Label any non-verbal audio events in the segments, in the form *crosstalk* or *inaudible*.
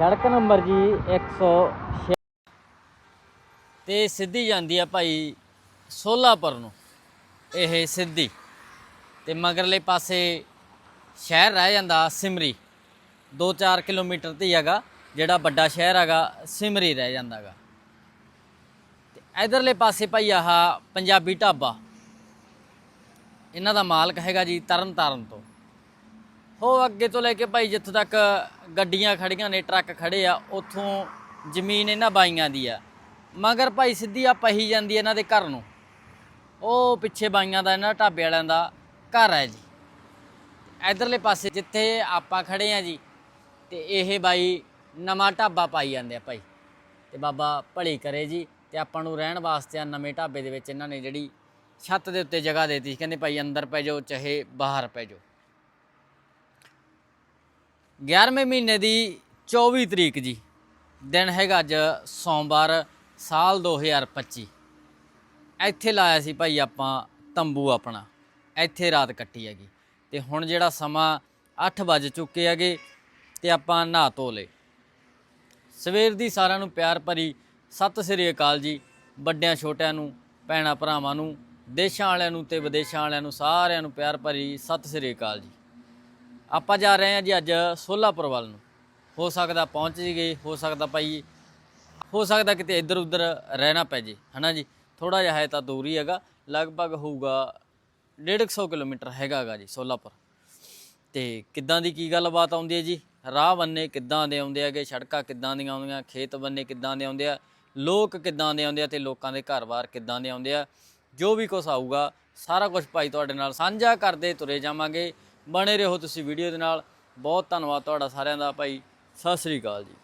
ਸੜਕ ਨੰਬਰ ਜੀ 106 ਤੇ ਸਿੱਧੀ ਜਾਂਦੀ ਆ ਭਾਈ ਸੋਲਾਪੁਰ ਨੂੰ, ਇਹ ਸਿੱਧੀ। ਤੇ ਮਗਰਲੇ ਪਾਸੇ ਸ਼ਹਿਰ ਰਹਿ ਜਾਂਦਾ ਸਿਮਰੀ 2-4 ਕਿਲੋਮੀਟਰ ਤੇ ਹੀ ਹੈਗਾ, ਜਿਹੜਾ ਵੱਡਾ ਸ਼ਹਿਰ ਹੈਗਾ, ਸਿਮਰੀ ਰਹਿ ਜਾਂਦਾਗਾ। ਤੇ ਇਧਰਲੇ ਪਾਸੇ ਭਾਈ ਆਹ ਪੰਜਾਬੀ ਢਾਬਾ, ਇਹਨਾਂ ਦਾ ਮਾਲਕ ਹੈਗਾ ਜੀ ਤਰਨ ਤਾਰਨ ਤੋਂ। ਹੋ ਅੱਗੇ ਤੋਂ ਲੈ ਕੇ ਭਾਈ ਜਿੱਥੋਂ ਤੱਕ ਗੱਡੀਆਂ ਖੜੀਆਂ ਨੇ, ਟਰੱਕ ਖੜੇ ਆ, ਉੱਥੋਂ ਜ਼ਮੀਨ ਇਹਨਾਂ ਬਾਈਆਂ ਦੀ ਆ। ਮਗਰ ਭਾਈ ਸਿੱਧੀ ਆ ਪਹੀ ਜਾਂਦੀ ਇਹਨਾਂ ਦੇ ਘਰ ਨੂੰ। ਉਹ ਪਿੱਛੇ ਬਾਈਆਂ ਦਾ, ਇਹਨਾਂ ਢਾਬੇ ਵਾਲਿਆਂ ਦਾ ਘਰ ਹੈ ਜੀ। ਇਧਰਲੇ ਪਾਸੇ ਜਿੱਥੇ ਆਪਾਂ ਖੜੇ ਆ ਜੀ, ਤੇ ਇਹ ਬਾਈ ਨਵਾਂ ਢਾਬਾ ਪਾਈ ਜਾਂਦੇ ਆ ਭਾਈ। ਤੇ ਬਾਬਾ ਭਲੀ ਕਰੇ ਜੀ, ਤੇ ਆਪਾਂ ਨੂੰ ਰਹਿਣ ਵਾਸਤੇ ਆ ਨਵੇਂ ਢਾਬੇ ਦੇ ਵਿੱਚ ਇਹਨਾਂ ਨੇ ਜਿਹੜੀ ਛੱਤ ਦੇ ਉੱਤੇ ਜਗ੍ਹਾ ਦੇਤੀ ਕਹਿੰਦੇ ਭਾਈ ਅੰਦਰ ਪੈ ਜਾਓ, ਚਾਹੇ ਬਾਹਰ ਪੈ ਜਾਓ। 11ਵੇਂ ਮਹੀਨੇ ਦੀ 24 ਤਰੀਕ ਜੀ, ਦਿਨ ਹੈਗਾ ਅੱਜ ਸੋਮਵਾਰ ਸਾਲ 2025 ਇੱਥੇ ਲਾਇਆ ਸੀ ਭਾਈ ਆਪਾਂ ਤੰਬੂ ਆਪਣਾ, ਇੱਥੇ ਰਾਤ ਕੱਟੀ ਹੈਗੀ। ਤੇ ਹੁਣ ਜਿਹੜਾ ਸਮਾਂ 8 ਵੱਜ ਚੁੱਕੇ ਹੈਗੇ ਤੇ ਆਪਾਂ ਨਹਾ ਧੋ ਲਏ। ਸਵੇਰ ਦੀ ਸਾਰਿਆਂ ਨੂੰ ਪਿਆਰ ਭਰੀ ਸਤਿ ਸ੍ਰੀ ਅਕਾਲ ਜੀ, ਵੱਡਿਆਂ ਛੋਟਿਆਂ ਨੂੰ, ਭੈਣਾਂ ਭਰਾਵਾਂ ਨੂੰ, ਦੇਸ਼ਾਂ ਵਾਲਿਆਂ ਨੂੰ ਤੇ ਵਿਦੇਸ਼ਾਂ ਵਾਲਿਆਂ ਨੂੰ ਸਾਰਿਆਂ ਨੂੰ ਪਿਆਰ ਭਰੀ ਸਤਿ ਸ੍ਰੀ ਅਕਾਲ ਜੀ। ਆਪਾਂ ਜਾ ਰਹੇ ਹਾਂ ਜੀ ਅੱਜ ਸੋਲਾਪੁਰ ਵੱਲ ਨੂੰ। ਹੋ ਸਕਦਾ ਪਹੁੰਚ ਜੀ ਗਏ ਹੋ ਸਕਦਾ ਭਾਈ ਹੋ ਸਕਦਾ ਕਿਤੇ ਇੱਧਰ ਉੱਧਰ ਰਹਿਣਾ ਪੈ ਜੇ, ਹਨਾ ਜੀ? ਥੋੜਾ ਜਿਹਾ ਹੈ ਤਾਂ ਦੂਰ ਹੀ ਹੈਗਾ। ਲਗਭਗ ਹੋਊਗਾ 150 ਕਿਲੋਮੀਟਰ ਹੈਗਾਗਾ ਜੀ ਸੋਲਾਪੁਰ। ਤੇ ਕਿੱਦਾਂ ਦੀ ਕੀ ਗੱਲਬਾਤ ਆਉਂਦੀ ਹੈ ਜੀ? ਰਾਹ ਬੰਨੇ ਕਿੱਦਾਂ ਦੇ ਆਉਂਦੇ ਹੈਗੇ? ਸੜਕਾਂ ਕਿੱਦਾਂ ਦੀਆਂ ਆਉਂਦੀਆਂ? ਖੇਤ ਬੰਨੇ ਕਿੱਦਾਂ ਦੇ ਆਉਂਦੇ ਆ? ਲੋਕ ਕਿੱਦਾਂ ਦੇ ਆਉਂਦੇ ਆ ਤੇ ਲੋਕਾਂ ਦੇ ਘਰ-ਬਾਰ ਕਿੱਦਾਂ ਦੇ ਆਉਂਦੇ ਆ? ਜੋ ਵੀ ਕੁਝ ਆਊਗਾ, ਸਾਰਾ ਕੁਝ ਭਾਈ ਤੁਹਾਡੇ ਨਾਲ ਸਾਂਝਾ ਕਰਦੇ ਤੁਰੇ ਜਾਵਾਂਗੇ। ਬਣੇ ਰਹੋ ਤੁਸੀਂ ਵੀਡੀਓ ਦੇ ਨਾਲ। ਬਹੁਤ ਧੰਨਵਾਦ ਤੁਹਾਡਾ ਸਾਰਿਆਂ ਦਾ ਭਾਈ। ਸਤਿ ਸ੍ਰੀ ਅਕਾਲ ਜੀ।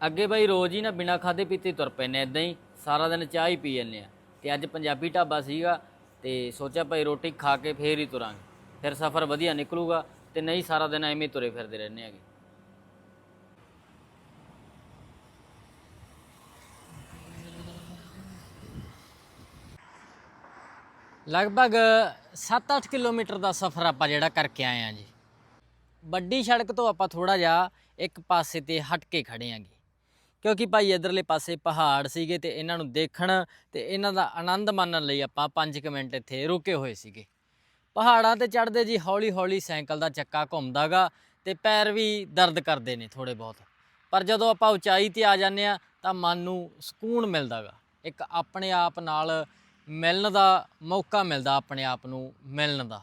ਅੱਗੇ ਬਾਈ ਰੋਜ਼ ਹੀ ਨਾ ਬਿਨਾ ਖਾਦੇ ਪੀਤੇ ਤੁਰ ਪੈਨੇ ਇਦਾਂ ਹੀ ਸਾਰਾ ਦਿਨ ਚਾਹ ਹੀ ਪੀ ਜਾਂਦੇ ਆ। ਤੇ ਅੱਜ ਪੰਜਾਬੀ ਢਾਬਾ ਸੀਗਾ ਤੇ ਸੋਚਿਆ ਭਾਈ ਰੋਟੀ ਖਾ ਕੇ ਫੇਰ ਹੀ ਤੁਰਾਂਗੇ। ਫਿਰ ਸਫ਼ਰ ਵਧੀਆ ਨਿਕਲੂਗਾ ਤੇ ਨਹੀਂ ਸਾਰਾ ਦਿਨ ਐਵੇਂ ਤੁਰੇ ਫਿਰਦੇ ਰਹਿੰਦੇ ਹੈਗੇ। ਲਗਭਗ 7-8 ਕਿਲੋਮੀਟਰ ਦਾ ਸਫ਼ਰ ਆਪਾਂ ਜਿਹੜਾ ਕਰਕੇ ਆਏ ਆ ਜੀ। ਵੱਡੀ ਸੜਕ ਤੋਂ ਆਪਾਂ ਥੋੜਾ ਜਿਹਾ ਇੱਕ ਪਾਸੇ ਤੇ ਹਟ ਕੇ ਖੜੇ ਆਂਗੇ ਕਿਉਂਕਿ ਭਾਈ ਇਧਰਲੇ ਪਾਸੇ ਪਹਾੜ ਸੀਗੇ ਤੇ ਇਹਨਾਂ ਨੂੰ ਦੇਖਣ ਤੇ ਇਹਨਾਂ ਦਾ ਆਨੰਦ ਮਾਣਨ ਲਈ ਆਪਾਂ 5 ਮਿੰਟ ਇੱਥੇ ਰੁਕੇ ਹੋਏ ਸੀਗੇ। ਪਹਾੜਾਂ ਤੇ ਚੜਦੇ ਜੀ ਹੌਲੀ ਹੌਲੀ ਸਾਈਕਲ ਦਾ ਚੱਕਾ ਘੁੰਮਦਾਗਾ ਤੇ ਪੈਰ ਵੀ ਦਰਦ ਕਰਦੇ ਨੇ ਥੋੜੇ ਬਹੁਤ। ਪਰ ਜਦੋਂ ਆਪਾਂ ਉਚਾਈ ਤੇ ਆ ਜਾਂਦੇ ਆ ਤਾਂ ਮਨ ਨੂੰ ਸਕੂਨ ਮਿਲਦਾਗਾ। ਇੱਕ ਆਪਣੇ ਆਪ ਨਾਲ ਮਿਲਣ ਦਾ ਮੌਕਾ ਮਿਲਦਾ, ਆਪਣੇ ਆਪ ਨੂੰ ਮਿਲਣ ਦਾ।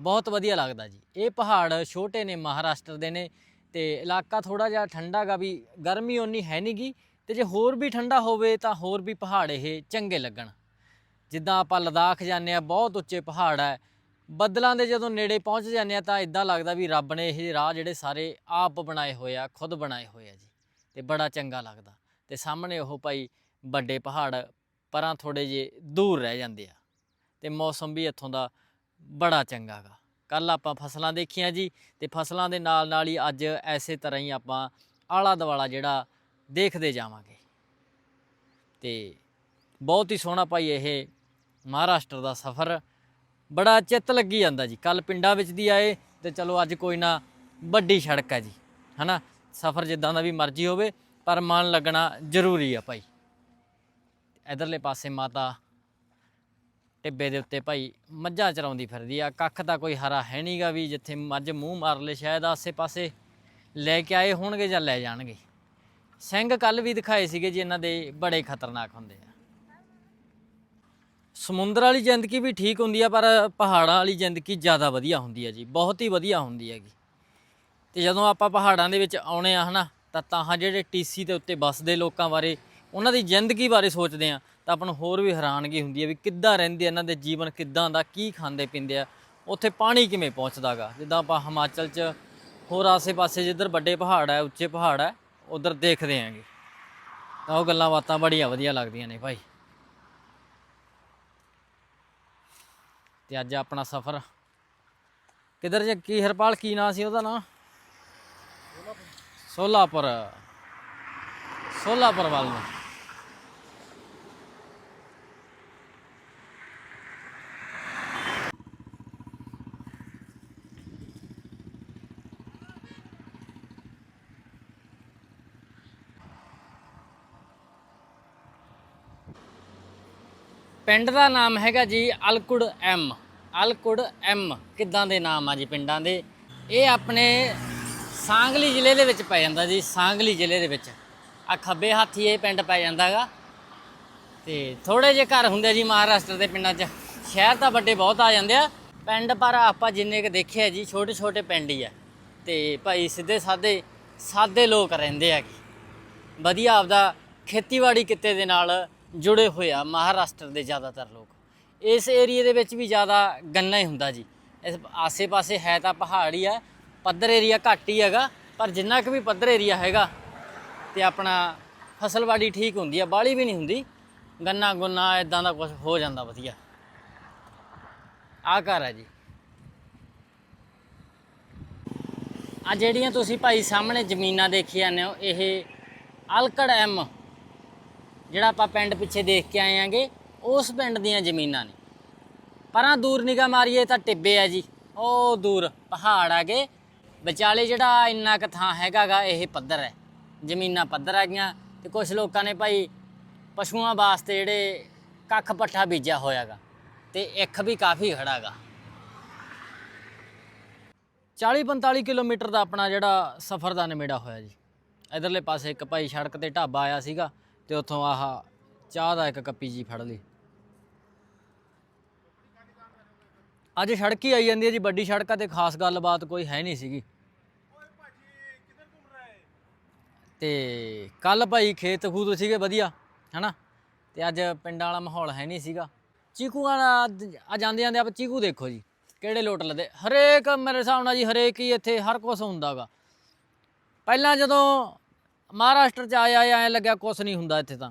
ਬਹੁਤ ਵਧੀਆ ਲੱਗਦਾ ਜੀ। ਇਹ ਪਹਾੜ ਛੋਟੇ ਨੇ, ਮਹਾਰਾਸ਼ਟਰ ਦੇ ਨੇ ਤੇ ਇਲਾਕਾ ਥੋੜਾ ਜਿਹਾ ਠੰਡਾ ਗਾ ਵੀ, ਗਰਮੀ ਓਨੀ ਹੈ ਨਹੀਂਗੀ ਤੇ ਜੇ ਹੋਰ ਵੀ ਠੰਡਾ ਹੋਵੇ ਤਾਂ ਹੋਰ ਵੀ ਪਹਾੜ ਇਹ ਚੰਗੇ ਲੱਗਣ। ਜਿੱਦਾਂ ਆਪਾਂ ਲਦਾਖ ਜਾਂਦੇ ਆ ਬਹੁਤ ਉੱਚੇ ਪਹਾੜ ਹੈ ਬੱਦਲਾਂ ਦੇ ਜਦੋਂ ਨੇੜੇ ਪਹੁੰਚ ਜਾਂਦੇ ਆ ਤਾਂ ਇਦਾਂ ਲੱਗਦਾ ਵੀ ਰੱਬ ਨੇ ਇਹ ਰਾਹ ਜਿਹੜੇ ਸਾਰੇ ਆਪ ਬਣਾਏ ਹੋਏ ਆ, ਖੁਦ ਬਣਾਏ ਹੋਏ ਆ ਜੀ। ਤੇ ਬੜਾ ਚੰਗਾ ਲੱਗਦਾ। ਤੇ ਸਾਹਮਣੇ ਉਹ ਭਾਈ ਵੱਡੇ ਪਹਾੜ ਪਰਾਂ ਥੋੜੇ ਜੇ ਦੂਰ ਰਹਿ ਜਾਂਦੇ ਆ। ਤੇ ਮੌਸਮ ਵੀ ਇੱਥੋਂ ਦਾ ਬੜਾ ਚੰਗਾ ਗਾ। ਕੱਲ ਆਪਾਂ ਫਸਲਾਂ ਦੇਖੀਆਂ ਜੀ ਤੇ ਫਸਲਾਂ ਦੇ ਨਾਲ ਨਾਲ ਹੀ ਅੱਜ ਐਸੇ ਤਰ੍ਹਾਂ ਹੀ ਆਪਾਂ ਆਲਾ ਦਵਾਲਾ ਜਿਹੜਾ ਦੇਖਦੇ ਜਾਵਾਂਗੇ। ਤੇ ਬਹੁਤ ਹੀ ਸੋਹਣਾ ਭਾਈ ਇਹ ਮਹਾਰਾਸ਼ਟਰ ਦਾ ਸਫ਼ਰ ਬੜਾ ਚਿੱਤ ਲੱਗੀ ਜਾਂਦਾ ਜੀ। ਕੱਲ ਪਿੰਡਾਂ ਵਿੱਚ ਦੀ ਆਏ ਤੇ ਚਲੋ ਅੱਜ ਕੋਈ ਨਾ, ਵੱਡੀ ਸੜਕ ਹੈ ਜੀ, ਹਨਾ? ਸਫ਼ਰ ਜਿੱਦਾਂ ਦਾ ਵੀ ਮਰਜ਼ੀ ਹੋਵੇ, ਪਰ ਮਨ ਲੱਗਣਾ ਜ਼ਰੂਰੀ ਆ ਭਾਈ। ਇਧਰਲੇ ਪਾਸੇ ਮਾਤਾ ਟਿੱਬੇ ਦੇ ਉੱਤੇ ਭਾਈ ਮੱਝਾਂ ਚਰਾਉਂਦੀ ਫਿਰਦੀ ਆ। ਕੱਖ ਤਾਂ ਕੋਈ ਹਰਾ ਹੈ ਨਹੀਂਗਾ ਵੀ ਜਿੱਥੇ ਮੱਝ ਮੂੰਹ ਮਾਰ ਲੇ, ਸ਼ਾਇਦ ਆਸੇ-ਪਾਸੇ ਲੈ ਕੇ ਆਏ ਹੋਣਗੇ ਜਾਂ ਲੈ ਜਾਣਗੇ। ਸਿੰਘ ਕੱਲ ਵੀ ਦਿਖਾਏ ਸੀਗੇ ਜੀ, ਇਹਨਾਂ ਦੇ ਬੜੇ ਖਤਰਨਾਕ ਹੁੰਦੇ ਆ। ਸਮੁੰਦਰ ਵਾਲੀ ਜ਼ਿੰਦਗੀ ਵੀ ਠੀਕ ਹੁੰਦੀ ਆ, ਪਰ ਪਹਾੜਾਂ ਵਾਲੀ ਜ਼ਿੰਦਗੀ ਜ਼ਿਆਦਾ ਵਧੀਆ ਹੁੰਦੀ ਆ ਜੀ, ਬਹੁਤ ਹੀ ਵਧੀਆ ਹੁੰਦੀ ਹੈਗੀ। ਤੇ ਜਦੋਂ ਆਪਾਂ ਪਹਾੜਾਂ ਦੇ ਵਿੱਚ ਆਉਣੇ ਆ ਹਨਾ, ਤਾਂ ਤਾਂ ਜਿਹੜੇ ਟੀਸੀ ਦੇ ਉੱਤੇ ਵੱਸਦੇ ਲੋਕਾਂ ਬਾਰੇ, ਉਹਨਾਂ ਦੀ ਜ਼ਿੰਦਗੀ ਬਾਰੇ ਸੋਚਦੇ ਆ, ਤਾਂ ਆਪਾਂ ਨੂੰ ਹੋਰ ਵੀ ਹੈਰਾਨਗੀ ਹੁੰਦੀ ਹੈ ਵੀ ਕਿੱਦਾਂ ਰਹਿੰਦੇ ਇਹਨਾਂ ਦੇ ਜੀਵਨ ਕਿੱਦਾਂ ਦਾ, ਕੀ ਖਾਂਦੇ ਪੀਂਦੇ ਆ, ਉੱਥੇ ਪਾਣੀ ਕਿਵੇਂ ਪਹੁੰਚਦਾਗਾ ਜਿੱਦਾਂ ਆਪਾਂ ਹਿਮਾਚਲ 'ਚ ਹੋਰ ਆਸੇ-ਪਾਸੇ ਜਿੱਧਰ ਵੱਡੇ ਪਹਾੜ ਹੈ ਉੱਚੇ ਪਹਾੜ ਹੈ ਉਧਰ ਦੇਖਦੇ ਆਂਗੇ। ਤਾਂ ਉਹ ਗੱਲਾਂ ਬਾਤਾਂ ਬੜੀਆਂ ਵਧੀਆ ਲੱਗਦੀਆਂ ਨੇ ਭਾਈ। ਤੇ ਅੱਜ ਆਪਣਾ ਸਫ਼ਰ। ਕਿਧਰ ਜੇ ਕੀ ਹਰਪਾਲ, ਕੀ ਨਾਂ ਸੀ ਉਹਦਾ ਨਾਂ? ਸੋਲਾਪੁਰ। ਸੋਲਾਪੁਰ ਵੱਲ ਨੂੰ। ਪਿੰਡ ਦਾ ਨਾਮ ਹੈਗਾ ਜੀ ਅਲਕੁੜ ਐਮ। ਅਲਕੁੜ ਐਮ ਕਿੱਦਾਂ ਦੇ ਨਾਮ ਆ ਜੀ ਪਿੰਡਾਂ ਦੇ? ਇਹ ਆਪਣੇ ਸਾਂਗਲੀ ਜ਼ਿਲ੍ਹੇ ਦੇ ਵਿੱਚ ਪੈ ਜਾਂਦਾ ਜੀ, ਸਾਂਗਲੀ ਜ਼ਿਲ੍ਹੇ ਦੇ ਵਿੱਚ। ਆ ਖੱਬੇ ਹਾਥੀ ਇਹ ਪਿੰਡ ਪੈ ਜਾਂਦਾਗਾ ਤੇ ਥੋੜੇ ਜਿਹੇ ਘਰ ਹੁੰਦੇ ਆ ਜੀ ਮਹਾਰਾਸ਼ਟਰ ਦੇ ਪਿੰਡਾਂ 'ਚ। ਸ਼ਹਿਰ ਤਾਂ ਵੱਡੇ ਬਹੁਤ ਆ ਜਾਂਦੇ ਆ। ਪਿੰਡ ਪਰ ਆਪਾਂ ਜਿੰਨੇ ਕ ਦੇਖਿਆ ਜੀ ਛੋਟੇ ਛੋਟੇ ਪਿੰਡ ਹੀ ਆ। ਤੇ ਭਾਈ ਸਿੱਧੇ ਸਾਦੇ ਸਾਦੇ ਲੋਕ ਰਹਿੰਦੇ ਆ ਵਧੀਆ ਆਪਦਾ ਖੇਤੀਬਾੜੀ ਕਿੱਤੇ ਦੇ ਨਾਲ ਜੁੜੇ ਹੋਏ ਆ ਮਹਾਰਾਸ਼ਟਰ ਦੇ ਜ਼ਿਆਦਾਤਰ ਲੋਕ। ਇਸ ਏਰੀਏ ਦੇ ਵਿੱਚ ਵੀ ਜ਼ਿਆਦਾ ਗੰਨਾ ਹੀ ਹੁੰਦਾ ਜੀ। ਇਸ ਆਸੇ-ਪਾਸੇ ਹੈ ਤਾਂ ਪਹਾੜ ਹੀ ਆ, ਪੱਧਰ ਏਰੀਆ ਘੱਟ ਹੀ ਹੈਗਾ, ਪਰ ਜਿੰਨਾ ਕੁ ਵੀ ਪੱਧਰ ਏਰੀਆ ਹੈਗਾ ਤੇ ਆਪਣਾ ਫਸਲਵਾੜੀ ਠੀਕ ਹੁੰਦੀ ਆ, ਬਾਲੀ ਵੀ ਨਹੀਂ ਹੁੰਦੀ, ਗੰਨਾ ਗੁੰਨਾ ਇਦਾਂ ਦਾ ਕੁਝ ਹੋ ਜਾਂਦਾ ਵਧੀਆ। ਆ ਘਰ ਹੈ ਜੀ। ਆ ਜਿਹੜੀਆਂ ਤੁਸੀਂ ਭਾਈ ਸਾਹਮਣੇ ਜ਼ਮੀਨਾਂ ਦੇਖੀ ਜਾਂਦੇ ਹੋ, ਇਹ ਅਲਕੜ ਐਮ ਜਿਹੜਾ ਆਪਾਂ ਪਿੰਡ ਪਿੱਛੇ ਦੇਖ ਕੇ ਆਏ ਆਂਗੇ, ਉਸ ਪਿੰਡ ਦੀਆਂ ਜ਼ਮੀਨਾਂ ਨੇ। ਪਰਾਂ ਦੂਰ ਨਿਗਾਹ ਮਾਰੀਏ ਤਾਂ ਟਿੱਬੇ ਆ ਜੀ। ਉਹ ਦੂਰ ਪਹਾੜ ਆਗੇ। ਵਿਚਾਲੇ ਜਿਹੜਾ ਇੰਨਾ ਕੁ ਥਾਂ ਹੈਗਾਗਾ, ਇਹ ਪੱਧਰ ਹੈ। ਜ਼ਮੀਨਾਂ ਪੱਧਰ ਆ ਗਈਆਂ ਤੇ ਕੁਝ ਲੋਕਾਂ ਨੇ ਭਾਈ ਪਸ਼ੂਆਂ ਵਾਸਤੇ ਜਿਹੜੇ ਕੱਖ ਪੱਠਾ ਬੀਜਿਆ ਹੋਇਆਗਾ ਤੇ ਇੱਕ ਵੀ ਕਾਫੀ ਖੜਾਗਾ। 40 45 ਕਿਲੋਮੀਟਰ ਦਾ ਆਪਣਾ ਜਿਹੜਾ ਸਫ਼ਰ ਦਾ ਨਿਮੇੜਾ ਹੋਇਆ ਜੀ। ਇਧਰਲੇ ਪਾਸੇ ਇੱਕ ਭਾਈ ਸੜਕ ਤੇ ਢਾਬਾ ਆਇਆ ਸੀਗਾ। ਤੇ ਉੱਥੋਂ ਆਹ ਚਾਹ ਦਾ ਇੱਕ ਕੱਪੀ ਜੀ ਫੜ ਲਈ। ਅੱਜ ਸੜਕ ਹੀ ਆਈ ਜਾਂਦੀ ਹੈ ਜੀ, ਵੱਡੀ ਸੜਕਾਂ ਤੇ ਖਾਸ ਗੱਲਬਾਤ ਕੋਈ ਹੈ ਨਹੀਂ ਸੀਗੀ। ਤੇ ਕੱਲ ਭਾਈ ਖੇਤ ਖੂਦ ਸੀਗੇ ਵਧੀਆ, ਹਨਾ? ਤੇ ਅੱਜ ਪਿੰਡਾਂ ਵਾਲਾ ਮਾਹੌਲ ਹੈ ਨਹੀਂ ਸੀਗਾ। ਚੀਕੂਆਂ ਆ ਜਾਂਦੇ ਜਾਂਦੇ ਆਪਾਂ ਚੀਕੂ ਦੇਖੋ ਜੀ, ਕਿਹੜੇ ਲੋਟ ਲੱਦੇ। ਹਰੇਕ ਮੇਰੇ ਹਿਸਾਬ ਨਾਲ ਜੀ ਹਰੇਕ ਹੀ ਇੱਥੇ ਹਰ ਕੁਝ ਹੁੰਦਾਗਾ ਪਹਿਲਾਂ ਜਦੋਂ ਮਹਾਰਾਸ਼ਟਰ ਚ ਆਇਆ ਐ ਲੱਗਿਆ ਕੁਝ ਨਹੀਂ ਹੁੰਦਾ ਇੱਥੇ ਤਾਂ।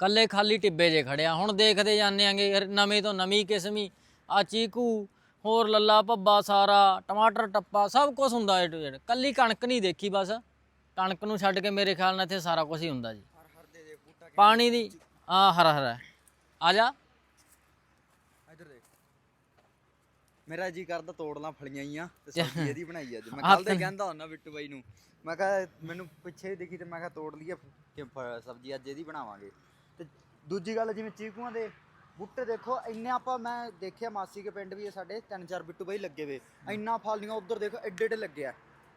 ਕੱਲੇ ਖਾਲੀ ਟਿੱਬੇ ਜੇ ਖੜਿਆ ਹੁਣ ਦੇਖਦੇ ਜਾਂਦੇ ਆਂਗੇ ਨਵੀਂ ਤੋਂ ਨਵੀਂ ਕਿਸਮੀ ਆ ਚੀਕੂ ਹੋਰ ਲੱਲਾ ਭੱਬਾ ਸਾਰਾ ਟਮਾਟਰ ਟੱਪਾ ਸਭ ਕੁਝ ਹੁੰਦਾ ਏ ਟੂ ਕੱਲੀ ਕਣਕ ਨਹੀਂ ਦੇਖੀ ਬਸ। ਕਣਕ ਨੂੰ ਛੱਡ ਕੇ ਮੇਰੇ ਖਿਆਲ ਨਾਲ ਇੱਥੇ ਸਾਰਾ ਕੁਝ ਹੀ ਹੁੰਦਾ ਜੀ। ਪਾਣੀ ਦੀ ਆ ਹਰਾ ਹਰਾ। ਆ ਜਾ। ਇੱਧਰ ਦੇਖ। ਮੇਰਾ ਜੀ ਕਰਦਾ ਤੋੜ ਲਾਂ ਫਲੀਆਂ ਹੀ ਆ ਤੇ ਸਬਜ਼ੀ ਇਹਦੀ ਬਣਾਈ ਅੱਜ। ਮੈਂ ਕੱਲ ਦੇ ਕਹਿੰਦਾ ਹੁੰਦਾ ਬਿੱਟੂ ਬਾਈ ਨੂੰ ਮੈਂ ਕਿਹਾ ਮੈਨੂੰ ਪਿੱਛੇ ਦਿਖੀ ਤੇ ਮੈਂ ਕਿਹਾ ਤੋੜ ਲਈਏ ਕਿ ਸਬਜ਼ੀ ਅੱਜ ਇਹਦੀ ਬਣਾਵਾਂਗੇ। ਤੇ ਦੂਜੀ ਗੱਲ ਜਿਵੇਂ ਚੀਕੂਆਂ ਦੇ ਬੂਟੇ ਦੇਖੋ ਇੰਨੇ ਆਪਾਂ ਮੈਂ ਦੇਖਿਆ ਮਾਸੀ ਕੇ ਪਿੰਡ ਵੀ ਇਹ ਸਾਡੇ ਤਿੰਨ ਚਾਰ ਬਿੱਟੂ ਬਾਈ ਲੱਗੇ ਵੇ। ਇੰਨਾ ਫਲੀਆਂ ਉਧਰ ਦੇਖੋ ਐਡੇ ਐਡੇ ਲੱਗੇ ਆ।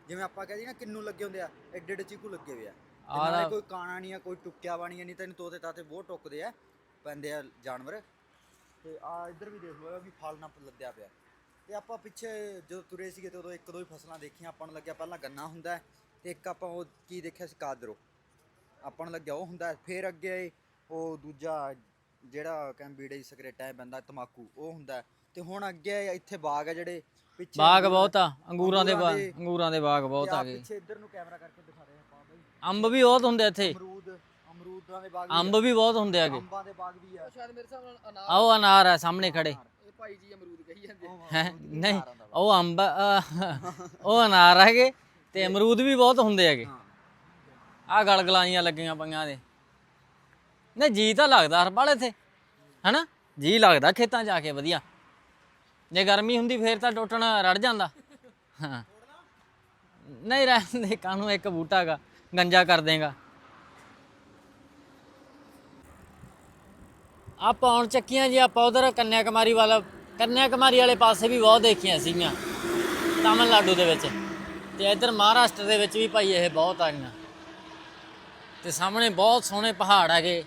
ਜਿਵੇਂ ਆਪਾਂ ਕਹਦੇ ਨਾ ਕਿੰਨੂ ਲੱਗੇ ਹੁੰਦੇ ਆ ਐਡੇ ਐਡੇ ਚੀਕੂ ਲੱਗੇ ਵੇ ਆ। ਨਾਲੇ ਕੋਈ ਕਾਣਾ ਨਹੀਂ ਆ ਕੋਈ ਟੁੱਕਿਆ ਬਾਣੀ ਨਹੀਂ ਤੈਨੂੰ ਤੋਤੇ ਤਾਤੇ ਬਹੁਤ ਟੁੱਕਦੇ ਆ ਪੈਂਦੇ ਆ ਜਾਨਵਰ। ਤੇ ਆ ਇੱਧਰ ਵੀ ਦੇਖ ਲਓ ਵੀ ਫਲ ਨਾ ਲੱਦਿਆ ਪਿਆ। ਤੇ ਆਪਾਂ ਪਿੱਛੇ ਜਦੋਂ ਤੁਰੇ ਸੀਗੇ ਤੇ ਉਦੋਂ ਇੱਕ ਦੋ ਹੀ ਫਸਲਾਂ ਦੇਖੀਆਂ ਆਪਾਂ ਨੂੰ ਲੱਗਿਆ ਪਹਿਲਾਂ ਗੰਨਾ ਹੁੰਦਾ ਤੇ ਇੱਕ ਆਪਾਂ ਉਹ ਕੀ ਦੇਖਿਆ ਸੀ? ਕਾਦਰੋ। ਆਪਾਂ ਨੂੰ ਲੱਗਿਆ ਉਹ ਹੁੰਦਾ। ਫਿਰ ਅੱਗੇ ਉਹ ਦੂਜਾ ਜਿਹੜਾ ਕੈਂਬੀੜੇ ਸਿਗਰਟਾਂ ਬੰਦਾ ਤਮਾਕੂ ਉਹ ਹੁੰਦਾ। ਤੇ ਹੁਣ ਅੱਗੇ ਇੱਥੇ ਬਾਗ ਹੈ ਜਿਹੜੇ ਪਿੱਛੇ ਬਾਗ ਬਹੁਤ ਆ। ਅੰਗੂਰਾਂ ਦੇ ਬਾਗ ਅੰਗੂਰਾਂ ਦੇ- ਦੇ ਬਾਗ ਬਹੁਤ ਆ ਗਏ। ਪਿੱਛੇ ਇੱਧਰ ਨੂੰ ਕੈਮਰਾ ਕਰਕੇ ਦਿਖਾ ਰਹੇ ਆਪਾਂ ਬਈ। ਅੰਬ ਵੀ ਬਹੁਤ ਹੁੰਦੇ ਇੱਥੇ। ਅਮਰੂਦ ਅਮਰੂਦਾਂ ਦੇ ਬਾਗ ਅੰਬ ਵੀ ਬਹੁਤ ਹੁੰਦੇ ਆ, ਆਗੇ ਅੰਬਾਂ ਦੇ ਬਾਗ ਵੀ ਆ। ਸ਼ਾਇਦ ਮੇਰੇ ਨਾਲ ਅਨਾਰ ਆਓ ਅਨਾਰ ਆ ਸਾਹਮਣੇ ਖੜੇ। ਇਹ ਭਾਈ ਜੀ ਅਮਰੂਦ ਕਹੀ ਜਾਂਦੇ ਨਹੀਂ ਦਾ ਉਹ ਅੰਬ ਉਹ ਅਨਾਰ ਹੈਗੇ। ਤੇ ਅਮਰੂਦ ਵੀ ਬਹੁਤ ਹੁੰਦੇ ਹੈਗੇ। ਆ ਗਲਗਲਾਈਆਂ ਲੱਗੀਆਂ ਪਈਆਂ ਦੇ ਨਹੀਂ ਜੀ ਤਾਂ ਲੱਗਦਾ ਹਰ ਬਾਲ ਇੱਥੇ ਹਨਾ? ਜੀ ਲੱਗਦਾ ਖੇਤਾਂ ਆ ਕੇ ਵਧੀਆ। ਜੇ ਗਰਮੀ ਹੁੰਦੀ ਫੇਰ ਤਾਂ ਟੁੱਟਣ ਰੜ ਜਾਂਦਾ। ਹਾਂ। ਨਹੀਂ ਰਹਿਣ ਦੇ ਕਾਨੂੰ ਇੱਕ ਬੂਟਾ ਹੈਗਾ ਗੰਜਾ ਕਰ ਦੇਗਾ। ਆਪਾਂ ਹੁਣ ਚੱਕੀਆਂ ਜੀ ਆਪਾਂ ਉਧਰ ਕੰਨਿਆ ਕੁਮਾਰੀ ਵਾਲਾ ਕੰਨਿਆ ਕੁਮਾਰੀ ਵਾਲੇ ਪਾਸੇ ਵੀ ਬਹੁਤ ਦੇਖੀਆਂ ਸੀਗੀਆਂ। ਤਾਮਿਲਨਾਡੂ ਦੇ ਵਿੱਚ। ਤੇ ਇੱਧਰ ਮਹਾਰਾਸ਼ਟਰ ਦੇ ਵਿੱਚ ਵੀ ਭਾਈ ਇਹ ਬਹੁਤ ਆਈਆਂ ਤੇ ਸਾਹਮਣੇ ਬਹੁਤ ਸੋਹਣੇ ਪਹਾੜ ਹੈਗੇ।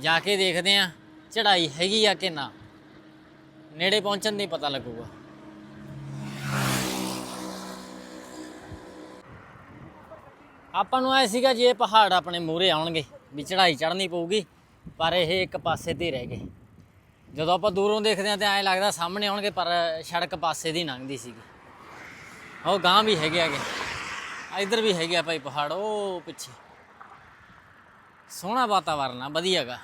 ਜਾ ਕੇ ਦੇਖਦੇ ਆ ਚੜ੍ਹਾਈ ਹੈਗੀ ਆ ਕਿ ਨਾ। ਨੇੜੇ ਪਹੁੰਚਣ ਨਹੀਂ ਪਤਾ ਲੱਗੂਗਾ। ਆਪਾਂ ਨੂੰ ਐ ਸੀਗਾ ਜੇ ਇਹ ਪਹਾੜ ਆਪਣੇ ਮੂਹਰੇ ਆਉਣਗੇ ਵੀ ਚੜ੍ਹਾਈ ਚੜ੍ਹਨੀ ਪਊਗੀ, ਪਰ ਇਹ ਇੱਕ ਪਾਸੇ ਤੇ ਰਹਿ ਗਏ। ਜਦੋਂ ਆਪਾਂ ਦੂਰੋਂ ਦੇਖਦੇ ਆ ਤੇ ਐਂ ਲੱਗਦਾ ਸਾਹਮਣੇ ਆਉਣਗੇ, ਪਰ ਸੜਕ ਪਾਸੇ ਦੀ ਲੰਘਦੀ ਸੀਗੀ। ਉਹ ਗਾਂ ਵੀ ਹੈਗੇ ਹੈਗੇ। ਇਧਰ ਵੀ ਹੈਗੇ ਆ ਭਾਈ ਪਹਾੜ, ਉਹ ਪਿੱਛੇ। ਸੋਹਣਾ ਵਾਤਾਵਰਨ ਆ, ਵਧੀਆ ਹੈਗਾ।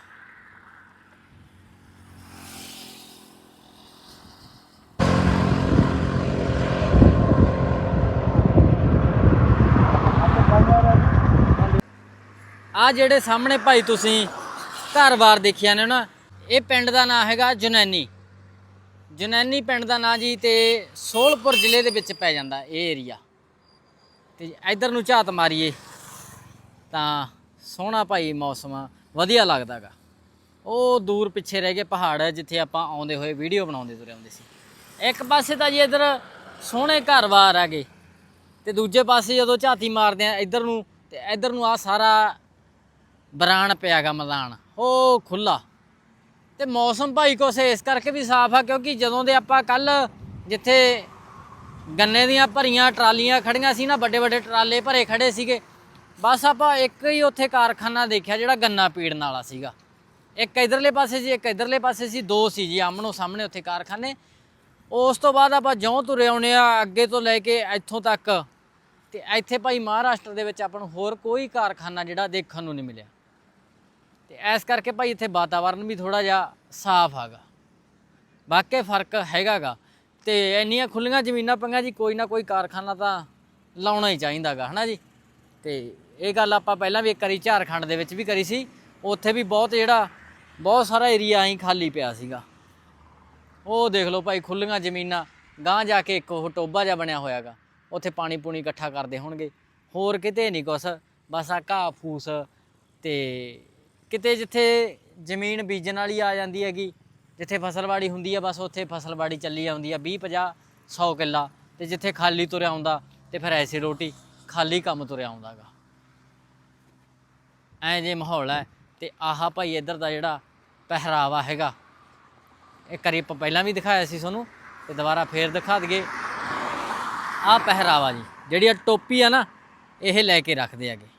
ਆ ਜਿਹੜੇ ਸਾਹਮਣੇ ਭਾਈ ਤੁਸੀਂ ਘਰ-ਬਾਰ ਦੇਖਿਆ ਨੇ ਨਾ, ਇਹ ਪਿੰਡ ਦਾ ਨਾਂ ਹੈਗਾ ਜੁਨੈਨੀ। ਜਨੈਨੀ ਪਿੰਡ ਦਾ ਨਾਂ ਜੀ ਤੇ ਸੋਲਪੁਰ ਜ਼ਿਲ੍ਹੇ ਦੇ ਵਿੱਚ ਪੈ ਜਾਂਦਾ ਇਹ ਏਰੀਆ ਤੇ ਇਧਰ ਨੂੰ ਝਾਤ ਮਾਰੀਏ ਤਾਂ ਸੋਹਣਾ ਭਾਈ ਮੌਸਮ ਆ, ਵਧੀਆ ਲੱਗਦਾਗਾ ਉਹ ਦੂਰ ਪਿੱਛੇ ਰਹਿ ਗਏ ਪਹਾੜ ਜਿੱਥੇ ਆਪਾਂ ਆਉਂਦੇ ਹੋਏ ਵੀਡੀਓ ਬਣਾਉਂਦੇ ਤੁਰੇ ਆਉਂਦੇ ਸੀ। ਇੱਕ ਪਾਸੇ ਤਾਂ ਜੀ ਇਧਰ ਸੋਹਣੇ ਘਰ-ਬਾਰ ਹੈਗੇ ਤੇ ਦੂਜੇ ਪਾਸੇ ਜਦੋਂ ਝਾਤੀ ਮਾਰਦੇ ਆ ਇਧਰ ਨੂੰ ਤੇ ਇਧਰ ਨੂੰ ਆ ਸਾਰਾ ਬਰਾਨ ਪਿਆਗਾ ਮੈਦਾਨ ਉਹ ਖੁੱਲਾ ਤੇ ਮੌਸਮ ਭਾਈ ਕੁਛ ਇਸ ਕਰਕੇ ਵੀ ਸਾਫ਼ ਆ, ਕਿਉਂਕਿ ਜਦੋਂ ਦੇ ਆਪਾਂ ਕੱਲ ਜਿੱਥੇ ਗੰਨੇ ਦੀਆਂ ਭਰੀਆਂ ਟਰਾਲੀਆਂ ਖੜੀਆਂ ਸੀ ਨਾ, ਵੱਡੇ ਵੱਡੇ ਟਰਾਲੇ ਭਰੇ ਖੜੇ ਸੀਗੇ, ਬਸ ਆਪਾਂ ਇੱਕ ਹੀ ਉੱਥੇ ਕਾਰਖਾਨਾ ਦੇਖਿਆ ਜਿਹੜਾ ਗੰਨਾ ਪੀੜਨ ਵਾਲਾ ਸੀਗਾ। ਇੱਕ ਇਧਰਲੇ ਪਾਸੇ ਸੀ, ਇੱਕ ਇਧਰਲੇ ਪਾਸੇ ਸੀ, ਦੋ ਸੀ ਜੀ, ਆਮਣੋ ਸਾਹਮਣੇ ਉੱਥੇ ਕਾਰਖਾਨੇ। ਉਸ ਤੋਂ ਬਾਅਦ ਆਪਾਂ ਜਿਉਂ ਤੁਰੇ ਆਉਣੇ ਆ, ਅੱਗੇ ਤੋਂ ਲੈ ਕੇ ਇੱਥੋਂ ਤੱਕ, ਤੇ ਇੱਥੇ ਭਾਈ ਮਹਾਰਾਸ਼ਟਰ ਦੇ ਵਿੱਚ ਆਪਾਂ ਨੂੰ ਹੋਰ ਕੋਈ ਕਾਰਖਾਨਾ ਜਿਹੜਾ ਦੇਖਣ ਨੂੰ ਨਹੀਂ ਮਿਲਿਆ। ਤੇ ਇਸ ਕਰਕੇ ਭਾਈ ਇੱਥੇ ਵਾਤਾਵਰਨ ਵੀ ਥੋੜਾ ਜਿਹਾ ਸਾਫ਼ ਹੈਗਾ। ਵਾਕਈ ਫ਼ਰਕ ਹੈਗਾਗਾ ਤੇ ਇੰਨੀਆਂ ਖੁੱਲੀਆਂ ਜ਼ਮੀਨਾਂ ਪੰਗਾ ਜੀ, ਕੋਈ ਨਾ ਕੋਈ ਕਾਰਖਾਨਾ ਤਾਂ ਲਾਉਣਾ ਹੀ ਚਾਹੀਦਾਗਾ, ਹਨਾ ਜੀ? ਤੇ ਇਹ ਗੱਲ ਆਪਾਂ ਪਹਿਲਾਂ ਵੀ ਇੱਕ ਵਾਰੀ ਝਾਰਖੰਡ ਦੇ ਵਿੱਚ ਵੀ ਕਰੀ ਸੀ, ਉੱਥੇ ਵੀ ਬਹੁਤ ਜਿਹੜਾ, ਬਹੁਤ ਸਾਰਾ ਏਰੀਆ ਐਂ ਖਾਲੀ ਪਿਆ ਸੀਗਾ। ਉਹ ਦੇਖ ਲਓ ਭਾਈ ਖੁੱਲੀਆਂ ਜ਼ਮੀਨਾਂ ਗਾਂ ਜਾ ਕੇ ਇੱਕ ਉਹ ਟੋਬਾ ਜਿਹਾ ਬਣਿਆ ਹੋਇਆਗਾ, ਉੱਥੇ ਪਾਣੀ ਪੂਣੀ ਇਕੱਠਾ ਕਰਦੇ ਹੋਣਗੇ। ਹੋਰ ਕਿਤੇ ਨਹੀਂ ਕੁਛ, ਬਸ ਆ ਘਾਹ ਫੂਸ ਤੇ ਕਿਤੇ ਜਿੱਥੇ ਜ਼ਮੀਨ ਬੀਜਣ ਵਾਲੀ ਆ ਜਾਂਦੀ ਹੈਗੀ, ਜਿੱਥੇ ਫਸਲਵਾੜੀ ਹੁੰਦੀ ਆ, ਬਸ ਉੱਥੇ ਫਸਲਵਾੜੀ ਚੱਲੀ ਆਉਂਦੀ ਆ 20 50 100 ਕਿੱਲਾ। ਤੇ ਜਿੱਥੇ ਖਾਲੀ ਤੁਰਿਆ ਆਉਂਦਾ, ਤੇ ਫਿਰ ਐਸੀ ਰੋਟੀ ਖਾਲੀ ਕੰਮ ਤੁਰਿਆ ਆਉਂਦਾਗਾ। ਐ ਜੇ ਮਾਹੌਲ ਹੈ ਤੇ ਆਹਾ ਭਾਈ ਇੱਧਰ ਦਾ ਜਿਹੜਾ ਪਹਿਰਾਵਾ ਹੈਗਾ, ਇਹ ਕਰੀ ਆਪਾਂ ਪਹਿਲਾਂ ਵੀ ਦਿਖਾਇਆ ਸੀ ਤੁਹਾਨੂੰ, ਤੇ ਦੁਬਾਰਾ ਫੇਰ ਦਿਖਾ ਦਈਏ। ਆਹ ਪਹਿਰਾਵਾ ਜੀ, ਜਿਹੜੀ ਆ ਟੋਪੀ ਆ ਨਾ, ਇਹ ਲੈ ਕੇ ਰੱਖਦੇ ਹੈਗੇ।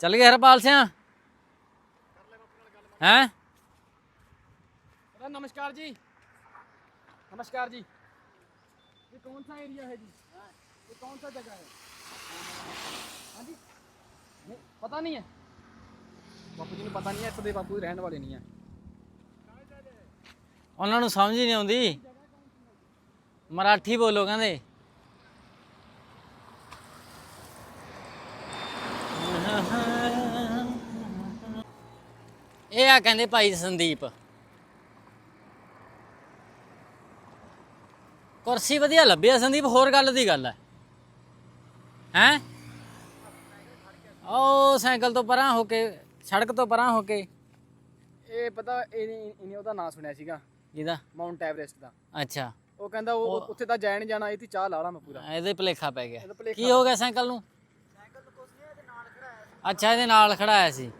ਚੱਲ ਗਿਆ ਹਰਪਾਲ ਸਿਆ ਹੈ अरे नमस्कार जी नमस्कार जी ये कौन सा एरिया है जी ये कौन सा जगह है हाँ जी नहीं पता नहीं है ਬਾਪੂ ਜੀ ਨੂੰ ਪਤਾ ਨਹੀਂ ਹੈ ਇੱਥੇ ਦੇ ਬਾਪੂ ਰਹਿਣ ਵਾਲੇ ਨਹੀਂ ਹੈ ਉਹਨਾਂ ਨੂੰ ਸਮਝ ਹੀ ਨਹੀਂ ਆਉਂਦੀ ਮਰਾਠੀ ਬੋਲੋ ਕਹਿੰਦੇ ਇਹ ਆ ਕਹਿੰਦੇ ਭਾਈ ਸੰਦੀਪ। ਕੁਰਸੀ ਵਧੀਆ ਲੱਭੀ ਆ ਸੰਦੀਪ ਹੋਰ ਗੱਲ ਦੀ ਗੱਲ ਹੈ ਹੈ? ਉਹ ਸਾਈਕਲ ਤੋਂ ਪਰਾਂ ਹੋ ਕੇ ਸੜਕ ਤੋਂ ਪਰਾਂ ਹੋ ਕੇ। ਇਹ ਪਤਾ ਇਹਨੇ ਇਹਨੇ ਉਹਦਾ ਨਾਂ ਸੁਣਿਆ ਸੀਗਾ। ਜਿਹਦਾ ਮਾਊਂਟ ਐਵਰੈਸਟ ਦਾ। ਅੱਛਾ। ਉਹ ਕਹਿੰਦਾ ਉਹ ਉੱਥੇ ਤਾਂ ਜਾਣ ਜਾਣਾ ਇਹ ਤੇ ਚਾਹ ਲਾ ਲਾ ਮੈਂ ਪੂਰਾ। ਇਹਦੇ ਭਲੇਖਾ ਪੈ ਗਿਆ। ਇਹਦਾ ਕੀ ਹੋ ਗਿਆ ਸਾਈਕਲ ਨੂੰ? ਅੱਛਾ ਇਹਦੇ ਨਾਲ ਖੜਾਇਆ ਸੀ।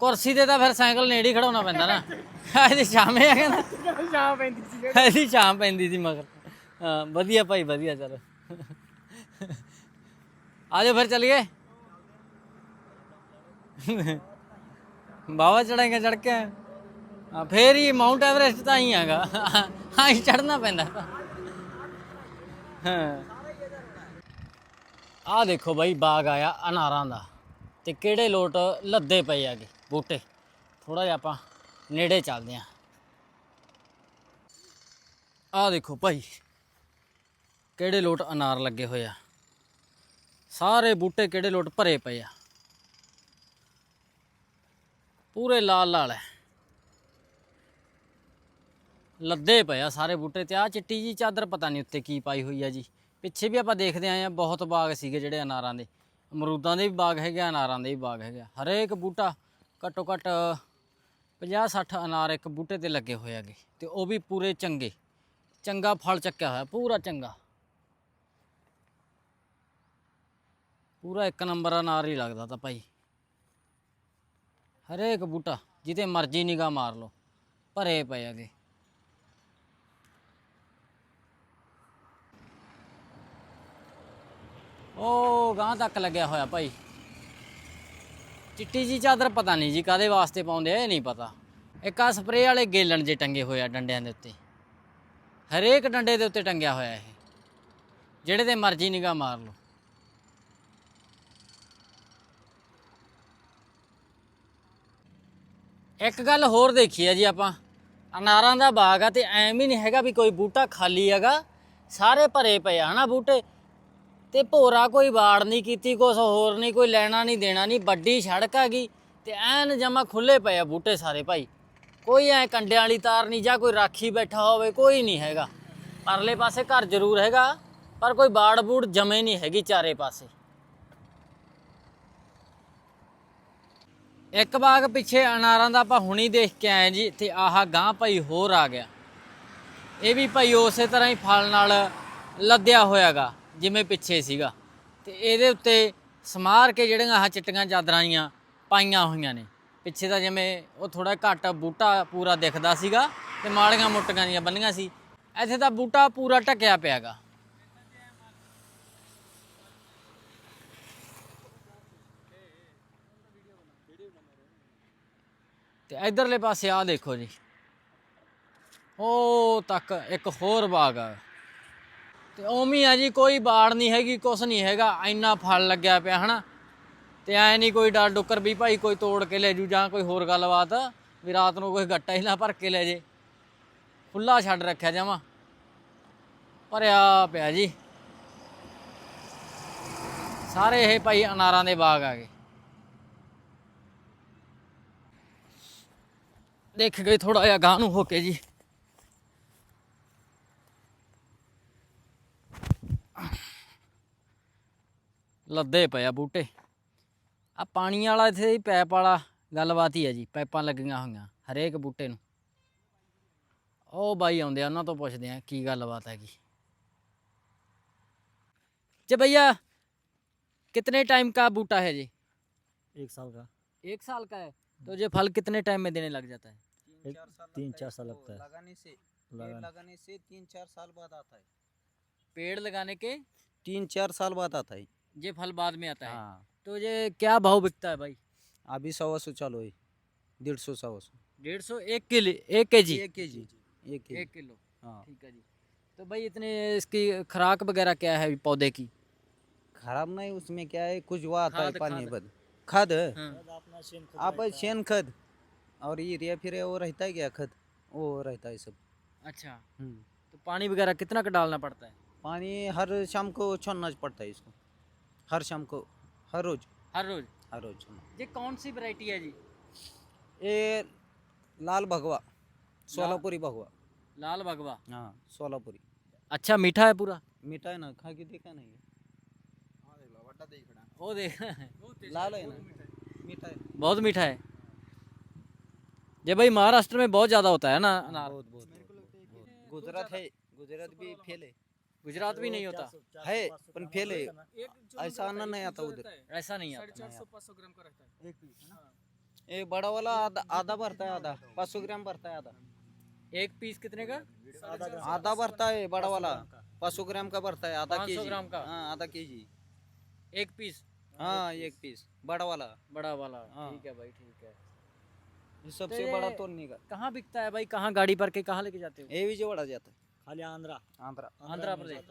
ਕੁਰਸੀ ਤੇ ਤਾਂ ਫਿਰ ਸਾਈਕਲ ਨੇੜੇ ਖੜਾਉਣਾ ਪੈਂਦਾ ਨਾ। *laughs* ਇਹਦੀ ਛਾਵੇਂ ਆ ਕਹਿੰਦਾ ਚਾਹ ਪੈਂਦੀ ਸੀ ਇਹਦੀ ਛਾਂ ਪੈਂਦੀ ਸੀ ਮਗਰ। ਹਾਂ ਵਧੀਆ ਭਾਈ ਵਧੀਆ ਚਲੋ। ਆਜੋ ਫਿਰ ਚੱਲੀਏ। ਬਾਵਾ ਚੜਾਂਗੇ ਚੜ ਕੇ। ਹਾਂ ਫੇਰ ਹੀ ਮਾਊਂਟ ਐਵਰੈਸਟ ਤਾਂ ਹੀ ਆਗਾ। ਹਾਂ ਹੀ ਚੜਨਾ ਪੈਂਦਾ। ਹਾਂ। ਆ ਦੇਖੋ ਬਾਈ ਬਾਗ ਆਇਆ ਅਨਾਰਾਂ ਦਾ। ਤੇ ਕਿਹੜੇ ਲੋਟ ਲੱਦੇ ਪਏ ਆਗੇ ਬੂਟੇ। ਥੋੜਾ ਜਿਹਾ ਆਪਾਂ ਨੇੜੇ ਚੱਲਦੇ ਆਂ ਆਹ ਦੇਖੋ ਭਾਈ, ਕਿਹੜੇ ਲੋਟ ਅਨਾਰ ਲੱਗੇ ਹੋਏ ਆ। ਸਾਰੇ ਬੂਟੇ ਕਿਹੜੇ ਲੋਟ ਭਰੇ ਪਏ ਆ। ਪੂਰੇ ਲਾਲ ਲਾਲ ਹੈ ਲੱਦੇ ਪਏ ਆ ਸਾਰੇ ਬੂਟੇ ਤੇ। ਆ ਚਿੱਟੀ ਜੀ ਚਾਦਰ ਪਤਾ ਨਹੀਂ ਉੱਤੇ ਕੀ ਪਾਈ ਹੋਈ ਆ ਜੀ। ਪਿੱਛੇ ਵੀ ਆਪਾਂ ਦੇਖਦੇ ਆਏ ਆ, ਬਹੁਤ ਬਾਗ ਸੀਗੇ ਜਿਹੜੇ ਅਨਾਰਾਂ ਦੇ। ਅਮਰੂਦਾਂ ਦੇ ਵੀ ਬਾਗ ਹੈਗੇ ਅਨਾਰਾਂ ਦੇ ਵੀ ਬਾਗ ਹੈਗੇ ਆ। ਹਰੇਕ ਬੂਟਾ ਘੱਟੋ ਘੱਟ 50 60 ਅਨਾਰ ਇੱਕ ਬੂਟੇ ਤੇ ਲੱਗੇ ਹੋਏ ਹੈਗੇ। ਤੇ ਉਹ ਵੀ ਪੂਰੇ ਚੰਗੇ। ਚੰਗਾ ਫਲ ਚੱਕਿਆ ਹੋਇਆ, ਪੂਰਾ ਚੰਗਾ। ਪੂਰਾ ਇੱਕ ਨੰਬਰ ਅਨਾਰ ਹੀ ਲੱਗਦਾ ਤਾਂ ਭਾਈ। ਹਰੇਕ ਬੂਟਾ, ਜਿੱਤੇ ਮਰਜ਼ੀ ਨਿਗਾਹ ਮਾਰ ਲਓ, ਭਰੇ ਪਏ ਹੈਗੇ। ਉਹ ਗਾਂ ਤੱਕ ਲੱਗਿਆ ਹੋਇਆ ਭਾਈ। ਚਿੱਟੀ ਜੀ ਚਾਦਰ ਪਤਾ ਨਹੀਂ ਜੀ ਕਾਦੇ ਵਾਸਤੇ ਪਾਉਂਦੇ ਆ, ਇਹ ਨਹੀਂ ਪਤਾ। ਇੱਕ ਆ ਸਪਰੇਅ ਵਾਲੇ ਗੇਲਣ ਜੇ ਟੰਗੇ ਹੋਏ ਆ ਡੰਡਿਆਂ ਦੇ ਉੱਤੇ। ਹਰੇਕ ਡੰਡੇ ਦੇ ਉੱਤੇ ਟੰਗਿਆ ਹੋਇਆ ਇਹ। ਜਿਹੜੇ ਤੇ ਮਰਜ਼ੀ ਨਿਗਾਹ ਮਾਰ ਲਓ। ਇੱਕ ਗੱਲ ਹੋਰ ਦੇਖੀ ਆ ਜੀ ਆਪਾਂ। ਅਨਾਰਾਂ ਦਾ ਬਾਗ ਆ ਤੇ ਐਵੇਂ ਨਹੀਂ ਹੈਗਾ ਵੀ ਕੋਈ ਬੂਟਾ ਖਾਲੀ ਹੈਗਾ। ਸਾਰੇ ਭਰੇ ਪਏ ਆ, ਹਨਾ ਬੂਟੇ? ਤੇ ਭੋਰਾ ਕੋਈ ਵਾੜ ਨਹੀਂ ਕੀਤੀ, ਕੁਛ ਹੋਰ ਨਹੀਂ, ਕੋਈ ਲੈਣਾ ਨਹੀਂ, ਦੇਣਾ ਨਹੀਂ, ਵੱਡੀ ਸੜਕ ਹੈਗੀ ਤੇ ਐਨ ਜਮਾ ਖੁੱਲੇ ਪਏ ਆ ਬੂਟੇ ਸਾਰੇ ਭਾਈ। ਕੋਈ ਐ ਕੰਡਿਆਂ ਵਾਲੀ ਤਾਰ ਨਹੀਂ ਜਾਂ ਕੋਈ ਰਾਖੀ ਬੈਠਾ ਹੋਵੇ, ਕੋਈ ਨਹੀਂ ਹੈਗਾ। ਪਰਲੇ ਪਾਸੇ ਘਰ ਜ਼ਰੂਰ ਹੈਗਾ, ਪਰ ਕੋਈ ਬਾੜ ਬੂੜ ਜਮੇ ਨਹੀਂ ਹੈਗੀ ਚਾਰੇ ਪਾਸੇ। ਇੱਕ ਬਾਗ ਪਿੱਛੇ ਅਨਾਰਾਂ ਦਾ ਆਪਾਂ ਹੁਣੀ ਦੇਖ ਕੇ ਆਏ ਜੀ ਤੇ ਆਹ ਗਾਂ ਭਾਈ ਹੋਰ ਆ ਗਿਆ। ਇਹ ਵੀ ਭਾਈ ਉਸੇ ਤਰ੍ਹਾਂ ਹੀ ਫਲ ਨਾਲ ਲੱਦਿਆ ਹੋਇਆਗਾ। ਜਿਵੇਂ ਪਿੱਛੇ ਸੀਗਾ। ਤੇ ਇਹਦੇ ਉੱਤੇ ਸਮਾਰ ਕੇ ਜਿਹੜੀਆਂ ਆਹ ਚਿੱਟੀਆਂ ਚਾਦਰਾਂ ਜੀਆਂ ਪਾਈਆਂ ਹੋਈਆਂ ਨੇ। ਪਿੱਛੇ ਦਾ ਜਿਵੇਂ ਉਹ ਥੋੜਾ ਘੱਟ ਬੂਟਾ ਪੂਰਾ ਦਿਖਦਾ ਸੀਗਾ ਤੇ ਮਾਲੀਆਂ ਮੁੱਟੀਆਂ ਜੀਆਂ ਬੰਨੀਆਂ ਸੀ। ਇੱਥੇ ਤਾਂ ਬੂਟਾ ਪੂਰਾ ਢੱਕਿਆ ਪਿਆਗਾ। ਤੇ ਇਧਰਲੇ ਪਾਸੇ ਆ ਦੇਖੋ ਜੀ। ਉਹ ਤੱਕ ਇੱਕ ਹੋਰ ਬਾਗ ਆ। ਤੇ ਉਵੇਂ ਹੀ ਆ ਜੀ, ਕੋਈ ਬਾੜ ਨਹੀਂ ਹੈਗੀ, ਕੁਛ ਨਹੀਂ ਹੈਗਾ, ਇੰਨਾ ਫਲ ਲੱਗਿਆ ਪਿਆ, ਹਨਾ? ਤੇ ਐ ਨਹੀਂ ਕੋਈ ਡਰ ਡੁੱਕਰ ਵੀ ਭਾਈ ਕੋਈ ਤੋੜ ਕੇ ਲੈ ਜੂ ਜਾਂ ਕੋਈ ਹੋਰ ਗੱਲਬਾਤ, ਵੀ ਰਾਤ ਨੂੰ ਕੋਈ ਗੱਟਾ ਹੀ ਨਾ ਭਰ ਕੇ ਲੈ ਜੇ। ਖੁੱਲਾ ਛੱਡ ਰੱਖਿਆ ਜਾਵਾਂ ਭਰਿਆ ਪਿਆ ਜੀ। ਸਾਰੇ ਇਹ ਭਾਈ ਅਨਾਰਾਂ ਦੇ ਬਾਗ ਆ ਗਏ। ਦੇਖ ਗਏ ਥੋੜਾ ਜਿਹਾ ਗਾਂ ਨੂੰ ਹੋ ਕੇ ਜੀ। ਲੱਦੇ ਪਏ ਆ ਬੂਟੇ ਆ ਪਾਣੀ ਵਾਲਾ ਇੱਥੇ ਹੀ ਪੈਪ ਵਾਲਾ ਗੱਲਬਾਤ ਹੀ ਹੈ ਜੀ ਪਾਈਪਾਂ ਲੱਗੀਆਂ ਹੋਈਆਂ ਹਰੇਕ ਬੂਟੇ ਨੂੰ ਉਹ ਬਾਈ ਆਉਂਦੇ ਆ ਉਹਨਾਂ ਤੋਂ ਪੁੱਛਦੇ ਆ ਕੀ ਗੱਲਬਾਤ ਹੈਗੀ ਜੀ ਭਈਆ कितने टाइम का बूटा है जी एक साल का एक साल का है तो ये फल कितने टाइम में देने लग जाता है एक तीन चार साल लगता है लगाने से लगाने- लगाने से तीन चार साल बाद आता है पेड़ लगाने के तीन चार साल बाद आता है ये फल बाद में आता है। हाँ। तो ये क्या भाव बिकता है भाई? अभी सवा सौ चालू है। डेढ़ सौ सवा सौ। डेढ़ सौ एक किलो एक के जी एक के जी एक के एक किलो। हाँ। ठीक है जी। तो भाई इतने इसकी खुराक वगैरह क्या है पौधे की? खराब नहीं उसमें क्या है कुछ हुआ आता है पानी बद। खाद? है। हाँ अपना शेन खुद आप शेन खद। और यूरिया फिर वो रहता है क्या खद? वो रहता है सब। अच्छा। हम्म। तो पानी वगैरह कितना का डालना पड़ता है? पानी हर शाम को छोड़ना पड़ता है इसको। हर शाम को हर रोज। हर रोज? हर रोज ये कौन सी वैरायटी है जी? ये लाल भगवा सोलापुरी भगवा। लाल भगवा? हाँ सोलापुरी। अच्छा मीठा है पूरा? मीठा है ना खा के देखा नहीं वो देख लाल है ना? मीठा है। बहुत मीठा है। ये भाई महाराष्ट्र में बहुत ज़्यादा होता है ना अनार? बहुत बहुत बहुत। गुजरात है गुजरात भी फेल है। गुजरात भी नहीं होता। है पर फेल है। ऐसा आना नहीं आता उधर। ऐसा नहीं आता। ये बड़ा वाला आधा आधा भरता है आधा। पाँच सौ ग्राम भरता है आधा। एक पीस कितने का? आधा भरता है बड़ा वाला। पाँच सौ ग्राम का भरता है आधा 500 के ग्राम का? हाँ आधा के जी एक पीस? हाँ एक पीस। बड़ा वाला। बड़ा वाला। हाँ। ठीक है भाई ठीक है। सबसे तो बड़ा ये- तोड़ने का। कहाँ बिकता है भाई? कहाँ गाड़ी भर के कहाँ लेके जाते हो? ये विजयवाड़ा जाता है। खाली आंध्रा आंध्रा आंध्र प्रदेश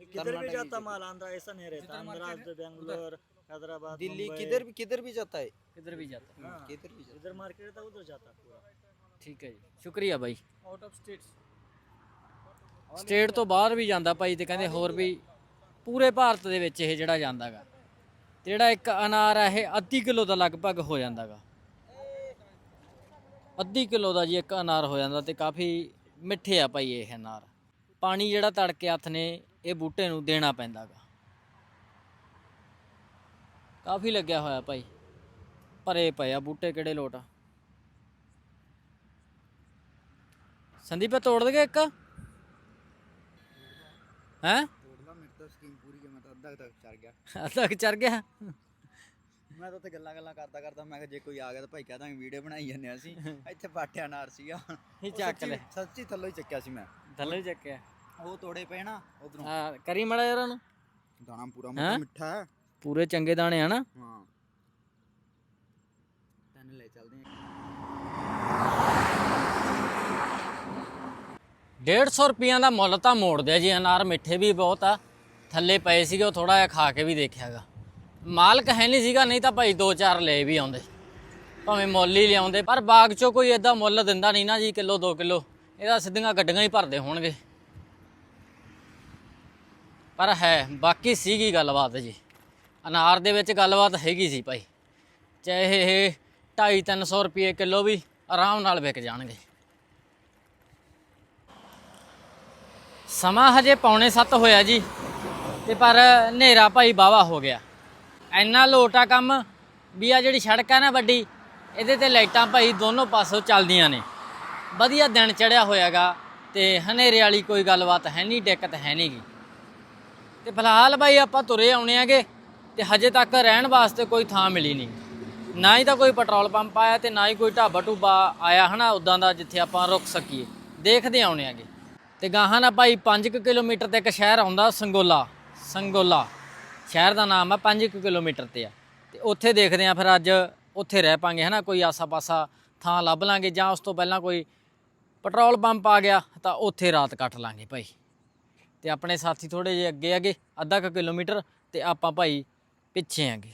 किधर भी कर्नाटक जाता भी माल आंध्रा ऐसा नहीं रहता आंध्रा बेंगलोर हैदराबाद दिल्ली मुंबई। किधर भी किधर भी जाता है किधर भी जाता है हाँ, किधर भी जाता इधर मार्केट था उधर जाता पूरा ਠੀਕ ਹੈ ਜੀ ਸ਼ੁਕਰੀਆ ਬਾਈ ਆਊਟ ਆਫ ਸਟੇਟਸ ਸਟੇਟ ਤੋਂ ਬਾਹਰ ਵੀ ਜਾਂਦਾ ਭਾਈ ਤੇ ਕਹਿੰਦੇ ਹੋਰ ਵੀ ਪੂਰੇ ਭਾਰਤ ਦੇ ਵਿੱਚ ਇਹ ਜਿਹੜਾ ਜਾਂਦਾਗਾ ਜਿਹੜਾ ਇੱਕ ਅਨਾਰ ਹੈ ਇਹ ਅੱਧੀ ਕਿਲੋ ਦਾ ਲਗਭਗ ਹੋ ਜਾਂਦਾਗਾ ਅੱਧੀ ਕਿਲੋ ਦਾ ਜੀ ਇੱਕ ਅਨਾਰ ਹੋ ਜਾਂਦਾ ਤੇ ਕਾਫੀ ਮਿੱਠੇ ਆ ਭਾਈ ਇਹ ਅਨਾਰ ਪਾਣੀ ਜਿਹੜਾ ਤੜਕੇ ਹੱਥ ਨੇ ਇਹ ਬੂਟੇ ਨੂੰ ਦੇਣਾ ਪੈਂਦਾਗਾ। ਕਾਫੀ ਲੱਗਿਆ ਹੋਇਆ ਭਾਈ। ਭਰੇ ਪਏ ਆ ਬੂਟੇ ਕਿਹੜੇ ਲੋਟ ਆ। ਸੰਦੀਪ ਤੋੜ ਦਗੇ ਇੱਕ? ਹੈ? ਤੋੜਦਾ ਮੇਰੇ ਤਾਂ ਸਕੀਮ ਪੂਰੀ ਮੈਂ ਤਾਂ ਅੱਧਾ ਤੱਕ ਚੜ ਗਿਆ। ਅੱਧਾ ਕੁ ਚੜ ਗਿਆ? ਮੈਂ ਤਾਂ ਉੱਥੇ ਗੱਲਾਂ ਗੱਲਾਂ ਕਰਦਾ ਕਰਦਾ ਮੈਂ ਕਿਹਾ ਜੇ ਕੋਈ ਆ ਗਿਆ ਤਾਂ ਭਾਈ ਕਹਿ ਦਾਂਗੇ ਵੀਡੀਓ ਬਣਾਈ ਜਾਂਦੇ ਹਾਂ ਅਸੀਂ। ਇੱਥੇ ਪਾਟਿਆ ਨਾਰ ਸੀਗਾ ਇਹ ਚੱਕ ਲੈ। ਸੱਚੀ ਥੱਲੋਂ ਹੀ ਚੱਕਿਆ ਸੀ ਮੈਂ। ਥੱਲੇ ਚੱਕਿਆ। ਉਹ ਤੋੜੇ ਪਏ ਨਾ ਉਧਰੋਂ। ਹਾਂ ਕਰੀ ਮੜਾ ਯਾਰ ਨੂੰ। ਦਾਣਾ ਪੂਰਾ ਹੈਂ? ਮਿੱਠਾ ਹੈ। ਪੂਰੇ ਚੰਗੇ ਦਾਣੇ ਆ ਨਾ। ਹਾਂ। ਤੈਨੂੰ ਲੈ ਚੱਲਦੇ ਹਾਂ। 150 ਰੁਪਈਆਂ ਦਾ ਮੁੱਲ ਤਾਂ ਮੋੜ ਦਿਆ ਜੀ ਅਨਾਰ ਮਿੱਠੇ ਵੀ ਬਹੁਤ ਆ। ਥੱਲੇ ਪਏ ਸੀਗੇ ਉਹ ਥੋੜਾ ਜਿਹਾ ਖਾ ਕੇ ਵੀ ਦੇਖਿਆਗਾ ਮਾਲਕ ਹੈ ਨਹੀਂ ਸੀਗਾ, ਨਹੀਂ ਤਾਂ ਭਾਈ ਦੋ ਚਾਰ ਲੈ ਵੀ ਆਉਂਦੇ। ਭਾਵੇਂ ਮੁੱਲ ਹੀ ਲਿਆਉਂਦੇ, ਪਰ ਬਾਗ ਚੋਂ ਕੋਈ ਏਦਾਂ ਮੁੱਲ ਦਿੰਦਾ ਨਹੀਂ ਨਾ ਜੀ, ਕਿਲੋ 2 ਕਿਲੋ। ਇਹਦਾ ਸਿੱਧੀਆਂ ਗੱਡੀਆਂ ਹੀ ਭਰਦੇ ਹੋਣਗੇ। ਪਰ ਹੈ, ਬਾਕੀ ਸੀਗੀ ਗੱਲਬਾਤ ਜੀ। ਅਨਾਰ ਦੇ ਵਿੱਚ ਗੱਲਬਾਤ ਹੈਗੀ ਸੀ ਭਾਈ। ਚਾਹੇ ਇਹ 2.5 300 ਰੁਪਏ ਕਿਲੋ ਵੀ ਆਰਾਮ ਨਾਲ ਵਿਕ ਜਾਣਗੇ। ਸਮਾਂ ਹਜੇ ਪੌਣੇ 7 ਹੋਇਆ ਜੀ, ਤੇ ਪਰ ਹਨੇਰਾ ਭਾਈ ਬਾਵਾ ਹੋ ਗਿਆ। ਇੰਨਾ ਲੋਟ ਆ ਕੰਮ ਵੀ ਆ ਜਿਹੜੀ ਸੜਕ ਆ ਨਾ ਵੱਡੀ, ਇਹਦੇ ਤੇ ਲਾਈਟਾਂ ਭਾਈ ਦੋਨੋਂ ਪਾਸੋਂ ਚੱਲਦੀਆਂ ਨੇ। ਵਧੀਆ ਦਿਨ ਚੜਿਆ ਹੋਇਆਗਾ ਤੇ ਹਨੇਰੇ ਵਾਲੀ ਕੋਈ ਗੱਲਬਾਤ ਹੈ ਨਹੀਂ ਦਿੱਕਤ ਹੈ ਨਹੀਂਗੀ ਤੇ ਫਿਲਹਾਲ ਭਾਈ ਆਪਾਂ ਤੁਰੇ ਆਉਣੇ ਆਗੇ ਤੇ ਹਜੇ ਤੱਕ ਰਹਿਣ ਵਾਸਤੇ ਕੋਈ ਥਾਂ ਮਿਲੀ ਨਹੀਂ ਨਾ ਹੀ ਤਾਂ ਕੋਈ ਪੈਟਰੋਲ ਪੰਪ ਆਇਆ ਤੇ ਨਾ ਹੀ ਕੋਈ ਢਾਬਾ ਢੂਬਾ ਆਇਆ ਹਨਾ ਉਦਾਂ ਦਾ ਜਿੱਥੇ ਆਪਾਂ ਰੁਕ ਸਕੀਏ। ਦੇਖਦੇ ਆਉਣੇ ਆਗੇ। ਤੇ ਗਾਹਾਂ ਨਾ ਭਾਈ 5 ਕਿਲੋਮੀਟਰ ਤੇ ਇੱਕ ਸ਼ਹਿਰ ਆਉਂਦਾ ਸੰਗੋਲਾ ਸੰਗੋਲਾ। ਸ਼ਹਿਰ ਦਾ ਨਾਮ ਆ 5 ਕਿਲੋਮੀਟਰ ਤੇ ਆ। ਤੇ ਉੱਥੇ ਦੇਖਦੇ ਆ ਫਿਰ ਅੱਜ ਉੱਥੇ ਰਹਿ ਪਾਂਗੇ, ਹਨਾ? ਕੋਈ ਆਸਾ-ਪਾਸਾ ਥਾਂ ਲੱਭ ਲਾਂਗੇ ਜਾਂ ਉਸ ਤੋਂ ਪਹਿਲਾਂ ਕੋਈ ਪੈਟਰੋਲ ਪੰਪ ਆ ਗਿਆ ਤਾਂ ਉੱਥੇ ਰਾਤ ਕੱਟ ਲਾਂਗੇ ਭਾਈ। ਤੇ ਆਪਣੇ ਸਾਥੀ ਥੋੜੇ ਜਿਹੇ ਅੱਗੇ ਅੱਗੇ ਅੱਧਾ ਕੁ ਕਿਲੋਮੀਟਰ ਤੇ ਆਪਾਂ ਭਾਈ ਪਿੱਛੇ ਆਂਗੇ।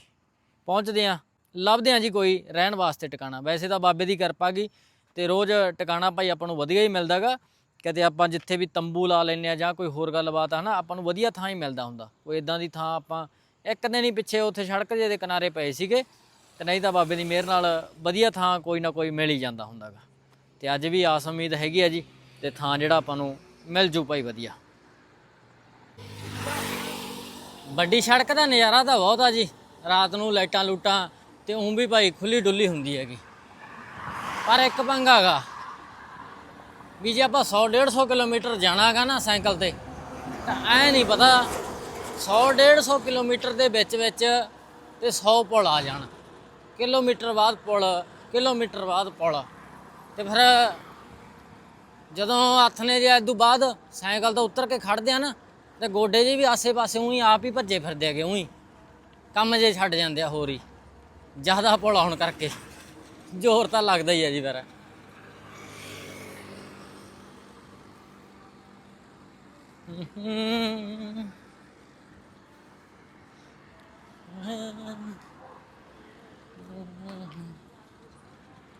ਪਹੁੰਚਦੇ ਆਂ, ਲੱਭਦੇ ਆਂ ਜੀ ਕੋਈ ਰਹਿਣ ਵਾਸਤੇ ਟਿਕਾਣਾ। ਵੈਸੇ ਤਾਂ ਬਾਬੇ ਦੀ ਕਿਰਪਾ ਗਈ ਤੇ ਰੋਜ਼ ਟਿਕਾਣਾ ਭਾਈ ਆਪਾਂ ਨੂੰ ਵਧੀਆ ਹੀ ਮਿਲਦਾਗਾ ਕਦੇ ਆਪਾਂ ਜਿੱਥੇ ਵੀ ਤੰਬੂ ਲਾ ਲੈਂਦੇ ਆ ਜਾਂ ਕੋਈ ਹੋਰ ਗੱਲਬਾਤ ਆ ਨਾ ਆਪਾਂ ਨੂੰ ਵਧੀਆ ਥਾਂ ਹੀ ਮਿਲਦਾ ਹੁੰਦਾ। ਕੋਈ ਇਦਾਂ ਦੀ ਥਾਂ ਆਪਾਂ ਇੱਕ ਦਿਨ ਹੀ ਪਿੱਛੇ ਉੱਥੇ ਸੜਕ ਜਿਹੇ ਦੇ ਕਿਨਾਰੇ ਪਏ ਸੀਗੇ, ਤੇ ਨਹੀਂ ਤਾਂ ਬਾਬੇ ਦੀ ਮਿਹਰ ਨਾਲ ਵਧੀਆ ਥਾਂ ਕੋਈ ਨਾ ਕੋਈ ਮਿਲ ਹੀ ਜਾਂਦਾ ਹੁੰਦਾਗਾ। ਤੇ ਅੱਜ ਵੀ ਆਸ ਉਮੀਦ ਹੈਗੀ ਆ ਜੀ, ਤੇ ਥਾਂ ਜਿਹੜਾ ਆਪਾਂ ਨੂੰ ਮਿਲ ਜੂ ਭਾਈ ਵਧੀਆ। ਵੱਡੀ ਸੜਕ ਦਾ ਨਜ਼ਾਰਾ ਤਾਂ ਬਹੁਤ ਆ ਜੀ, ਰਾਤ ਨੂੰ ਲਾਈਟਾਂ ਲੂਟਾਂ ਤੇ ਉਂ ਵੀ ਭਾਈ ਖੁੱਲੀ ਡੁੱਲੀ ਹੁੰਦੀ ਹੈਗੀ। ਪਰ ਇੱਕ ਪੰਗਾ ਗਾ ਵੀ ਜੇ ਆਪਾਂ 100 150 ਕਿਲੋਮੀਟਰ ਜਾਣਾਗਾ ਨਾ ਸਾਈਕਲ ਤੇ, ਤਾਂ ਐ ਨਹੀਂ ਪਤਾ 100 150 ਕਿਲੋਮੀਟਰ ਦੇ ਵਿੱਚ ਵਿੱਚ ਤੇ 100 ਪੁਲ ਆ ਜਾਣ। ਕਿਲੋਮੀਟਰ ਬਾਅਦ ਪੁਲ, ਕਿਲੋਮੀਟਰ ਬਾਅਦ ਪੁਲ। ਤੇ ਫਿਰ ਜਦੋਂ ਹੱਥ ਨੇ ਜੇ ਇਦੋਂ ਬਾਅਦ ਸਾਈਕਲ ਤੋਂ ਉਤਰ ਕੇ ਖੜਦੇ ਆ ਨਾ, ਤੇ ਗੋਡੇ ਜੇ ਵੀ ਆਸੇ-ਪਾਸੇ ਉਹੀ ਆਪ ਹੀ ਭੱਜੇ ਫਿਰਦੇ ਹੈਗੇ, ਉਹੀ। ਕੰਮ ਜੇ ਛੱਡ ਜਾਂਦੇ ਆ ਹੋਰ ਹੀ। ਜ਼ਿਆਦਾ ਪੁਲ ਹੋਣ ਕਰਕੇ। ਜ਼ੋਰ ਤਾਂ ਲੱਗਦਾ ਹੀ ਹੈ ਜੀ ਫਿਰ।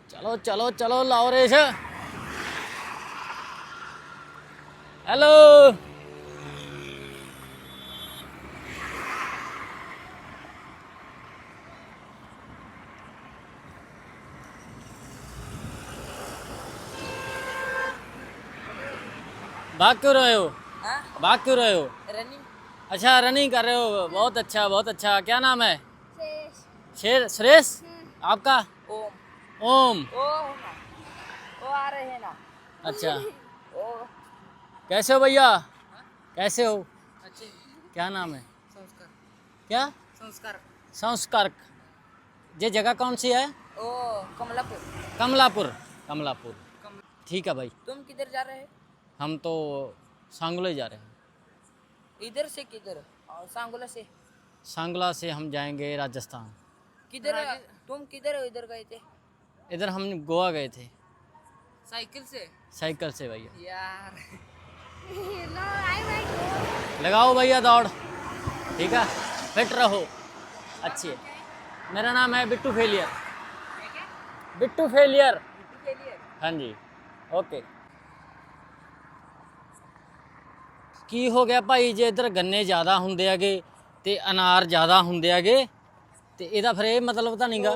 ચલો ચલો ચલો લાવરે છે. હેલો ભાગ્યો રહ્યો भाग क्यों रहे हो? रनिंग अच्छा रनिंग कर रहे हो। बहुत अच्छा बहुत अच्छा। क्या नाम है? शेर सुरेश? आपका? ओम। ओम। ओ आ रहे हैं ना। अच्छा। *laughs* ओ। कैसे हो भैया? कैसे हो? अच्छे। क्या नाम है? संस्कार। क्या? संस्कार। संस्कार। ये जगह कौन सी है? ओ कमलापुर। कमलापुर। कमलापुर। ठीक है भाई। तुम किधर जा रहे हैं? हम तो सांगलोई जा रहे हैं। इधर से किधर? और सांगोला से? सांगला से हम जाएँगे राजस्थान। किधर तुम किधर इधर गए थे? इधर हम गोवा गए थे। साइकिल से? साइकिल से भैया। यार। लगाओ भैया दौड़। ठीक है? फिट रहो। अच्छी है। मेरा नाम है बिट्टू फेलियर। बिट्टू फेलियर। के हाँ जी। ਓਕੇ ਕੀ ਹੋ ਗਿਆ ਭਾਈ? ਜੇ ਇੱਧਰ ਗੰਨੇ ਜ਼ਿਆਦਾ ਹੁੰਦੇ ਹੈਗੇ ਤੇ ਅਨਾਰ ਜ਼ਿਆਦਾ ਹੁੰਦੇ ਹੈਗੇ ਤੇ ਇਹਦਾ ਫਿਰ ਇਹ ਮਤਲਬ ਤਾਂ ਨਹੀਂਗਾ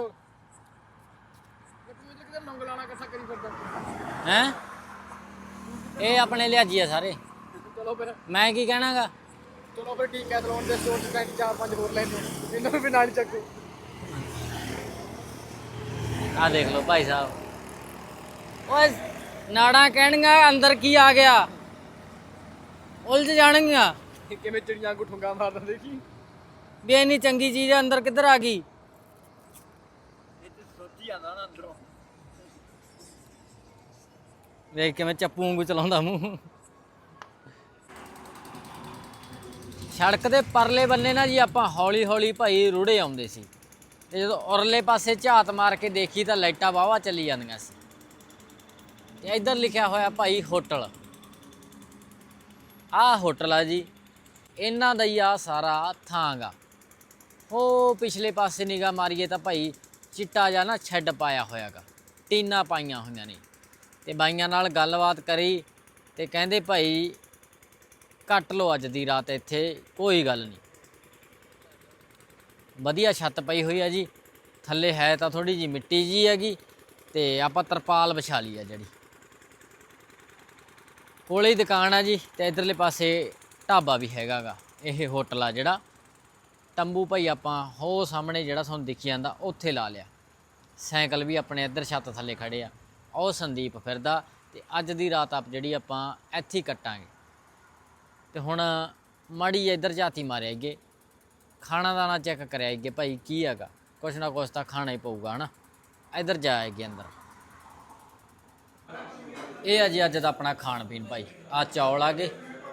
ਹੈ? ਇਹ ਆਪਣੇ ਲਿਆਜੀ ਆ ਸਾਰੇ। ਚਲੋ ਫਿਰ। ਮੈਂ ਕੀ ਕਹਿਣਾਗਾ? ਚਲੋ ਫਿਰ ਠੀਕ ਹੈ ਸਲੋਨ ਦੇ ਸਟੋਰ ਟੈਂਕ ਚਾਰ ਪੰਜ ਹੋਰ ਲੈਣੇ ਇਹਨਾਂ ਨੂੰ ਵੀ ਨਾਲ ਚੱਕੋ। ਆ ਦੇਖ ਲਓ ਭਾਈ ਸਾਹਿਬ। ਓਏ ਨਾੜਾਂ ਕਹਿਣਗੀਆਂ ਅੰਦਰ ਕੀ ਆ ਗਿਆ? ਉਲਝ ਜਾਣਗੀਆਂ। ਕਿਵੇਂ ਚਿੜੀਆਂ ਨੂੰ ਠੁੰਗਾ ਮਾਰਦਾ ਦੇਖੀ? ਵੀ ਇੰਨੀ ਚੰਗੀ ਚੀਜ਼ ਅੰਦਰ ਕਿੱਧਰ ਆ ਗਈ? ਵੇਖ ਕਿਵੇਂ ਚੱਪੂ ਵਾਂਗੂ ਚਲਾਉਂਦਾ ਮੂੰਹ। ਸੜਕ ਦੇ ਪਰਲੇ ਬੰਨੇ ਨਾ ਜੀ ਆਪਾਂ ਹੌਲੀ ਹੌਲੀ ਭਾਈ ਰੁੜੇ ਆਉਂਦੇ ਸੀ। ਤੇ ਜਦੋਂ ਉਰਲੇ ਪਾਸੇ ਝਾਤ ਮਾਰ ਕੇ ਦੇਖੀ ਤਾਂ ਲਾਈਟਾਂ ਵਾਵਾ ਚੱਲੀ ਜਾਂਦੀਆਂ ਸੀ। ਤੇ ਇੱਧਰ ਲਿਖਿਆ ਹੋਇਆ ਭਾਈ ਹੋਟਲ। ਆਹ ਹੋਟਲ ਆ ਜੀ। ਇਹਨਾਂ ਦਾ ਹੀ ਆ ਸਾਰਾ ਥਾਂ ਗਾ ਉਹ ਪਿਛਲੇ ਪਾਸੇ ਨਿਗਾ ਮਾਰੀਏ ਤਾਂ ਭਾਈ ਚਿੱਟਾ ਜਿਹਾ ਨਾ ਛੱਡ ਪਾਇਆ ਹੋਇਆਗਾ। ਟੀਨਾ ਪਾਈਆਂ ਹੋਈਆਂ ਨੇ। ਤੇ ਬਾਈਆਂ ਨਾਲ ਗੱਲਬਾਤ ਕਰੀ ਤੇ ਕਹਿੰਦੇ ਭਾਈ, ਕੱਟ ਲਓ ਅੱਜ ਦੀ ਰਾਤ ਇੱਥੇ, ਕੋਈ ਗੱਲ ਨਹੀਂ। ਵਧੀਆ ਛੱਤ ਪਈ ਹੋਈ ਆ ਜੀ। ਥੱਲੇ ਹੈ ਤਾਂ ਥੋੜੀ ਜੀ ਮਿੱਟੀ ਜੀ ਹੈਗੀ ਤੇ ਆਪਾਂ ਤਰਪਾਲ ਵਿਛਾ ਲਈ ਆ ਜਿਹੜੀ। ਕੋਲੇ ਹੀ ਦੁਕਾਨ ਆ ਜੀ ਤੇ ਇਧਰਲੇ ਪਾਸੇ ਢਾਬਾ ਵੀ ਹੈਗਾਗਾ, ਇਹ ਹੋਟਲ ਆ ਜਿਹੜਾ। ਤੰਬੂ ਭਾਈ ਆਪਾਂ ਹੋ ਸਾਹਮਣੇ ਜਿਹੜਾ ਤੁਹਾਨੂੰ ਦਿਖੀ ਜਾਂਦਾ, ਉੱਥੇ ਲਾ ਲਿਆ। ਸਾਈਕਲ ਵੀ ਆਪਣੇ ਇੱਧਰ ਛੱਤ ਥੱਲੇ ਖੜੇ ਆ। ਉਹ ਸੰਦੀਪ ਫਿਰਦਾ ਤੇ ਅੱਜ ਦੀ ਰਾਤ ਆਪ ਜਿਹੜੀ ਆਪਾਂ ਇੱਥੇ ਕੱਟਾਂਗੇ। ਤੇ ਹੁਣ ਮਾੜੀ ਇੱਧਰ ਝਾਤੀ ਮਾਰਿਆ ਅੱਗੇ ਖਾਣਾ ਦਾਣਾ ਚੈੱਕ ਕਰਿਆ ਅੱਗੇ ਭਾਈ, ਕੀ ਹੈਗਾ? ਕੁਛ ਨਾ ਕੁਛ ਤਾਂ ਖਾਣਾ ਹੀ ਪਊਗਾ, ਹਨਾ? ਇੱਧਰ ਜਾਏਗੀ ਅੰਦਰ। ਇਹ ਆ ਜੀ ਅੱਜ ਦਾ ਆਪਣਾ ਖਾਣ ਪੀਣ ਭਾਈ। ਆ ਚੌਲ ਆ ਗਏ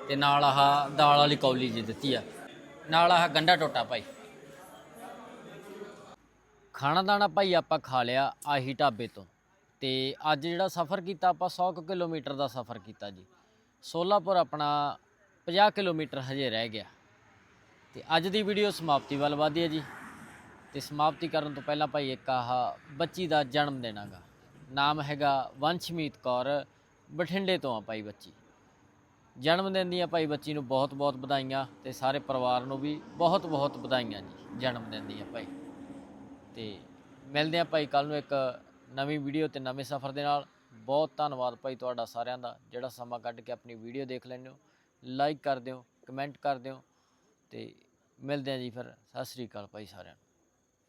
ਤੇ ਨਾਲ ਆਹ ਦਾਲ ਵਾਲੀ ਕੌਲੀ ਜੀ ਦਿੱਤੀ ਆ। ਨਾਲ ਆਹ ਗੰਡਾ ਟੋਟਾ ਭਾਈ। ਖਾਣਾ ਦਾਣਾ ਭਾਈ ਆਪਾਂ ਖਾ ਲਿਆ ਆਹੀ ਢਾਬੇ ਤੋਂ। ਤੇ ਅੱਜ ਜਿਹੜਾ ਸਫ਼ਰ ਕੀਤਾ ਆਪਾਂ 100 ਕੁ ਕਿਲੋਮੀਟਰ ਦਾ ਸਫ਼ਰ ਕੀਤਾ ਜੀ। ਸੋਲਾਪੁਰ ਆਪਣਾ 50 ਕਿਲੋਮੀਟਰ ਹਜੇ ਰਹਿ ਗਿਆ। ਤੇ ਅੱਜ ਦੀ ਵੀਡੀਓ ਸਮਾਪਤੀ ਵੱਲ ਵਧਦੀ ਹੈ ਜੀ। ਤੇ ਸਮਾਪਤੀ ਕਰਨ ਤੋਂ ਪਹਿਲਾਂ ਭਾਈ ਇੱਕ ਆਹ ਬੱਚੀ ਦਾ ਜਨਮ ਦਿਨ ਹੈਗਾ। ਨਾਮ ਹੈਗਾ ਵੰਸ਼ਮੀਤ ਕੌਰ। ਬਠਿੰਡੇ ਤੋਂ ਆ ਭਾਈ ਬੱਚੀ। ਜਨਮ ਦਿਨ ਦੀਆਂ ਭਾਈ ਬੱਚੀ ਨੂੰ ਬਹੁਤ ਬਹੁਤ ਵਧਾਈਆਂ ਤੇ ਸਾਰੇ ਪਰਿਵਾਰ ਨੂੰ ਵੀ ਬਹੁਤ ਬਹੁਤ ਵਧਾਈਆਂ ਜੀ, ਜਨਮ ਦਿਨ ਦੀਆਂ ਭਾਈ। ਤੇ ਮਿਲਦੇ ਆ ਭਾਈ ਕੱਲ ਨੂੰ ਇੱਕ ਨਵੀਂ ਵੀਡੀਓ ਤੇ ਨਵੇਂ ਸਫ਼ਰ ਦੇ ਨਾਲ। ਬਹੁਤ ਧੰਨਵਾਦ ਭਾਈ ਤੁਹਾਡਾ ਸਾਰਿਆਂ ਦਾ, ਜਿਹੜਾ ਸਮਾਂ ਕੱਢ ਕੇ ਆਪਣੀ ਵੀਡੀਓ ਦੇਖ ਲੈਂਦੇ ਹੋ। ਲਾਈਕ ਕਰ ਦਿਓ, ਕਮੈਂਟ ਕਰ ਦਿਓ ਤੇ ਮਿਲਦੇ ਆ ਜੀ ਫਿਰ। ਸਤਿ ਸ੍ਰੀ ਅਕਾਲ ਭਾਈ ਸਾਰਿਆਂ ਨੂੰ।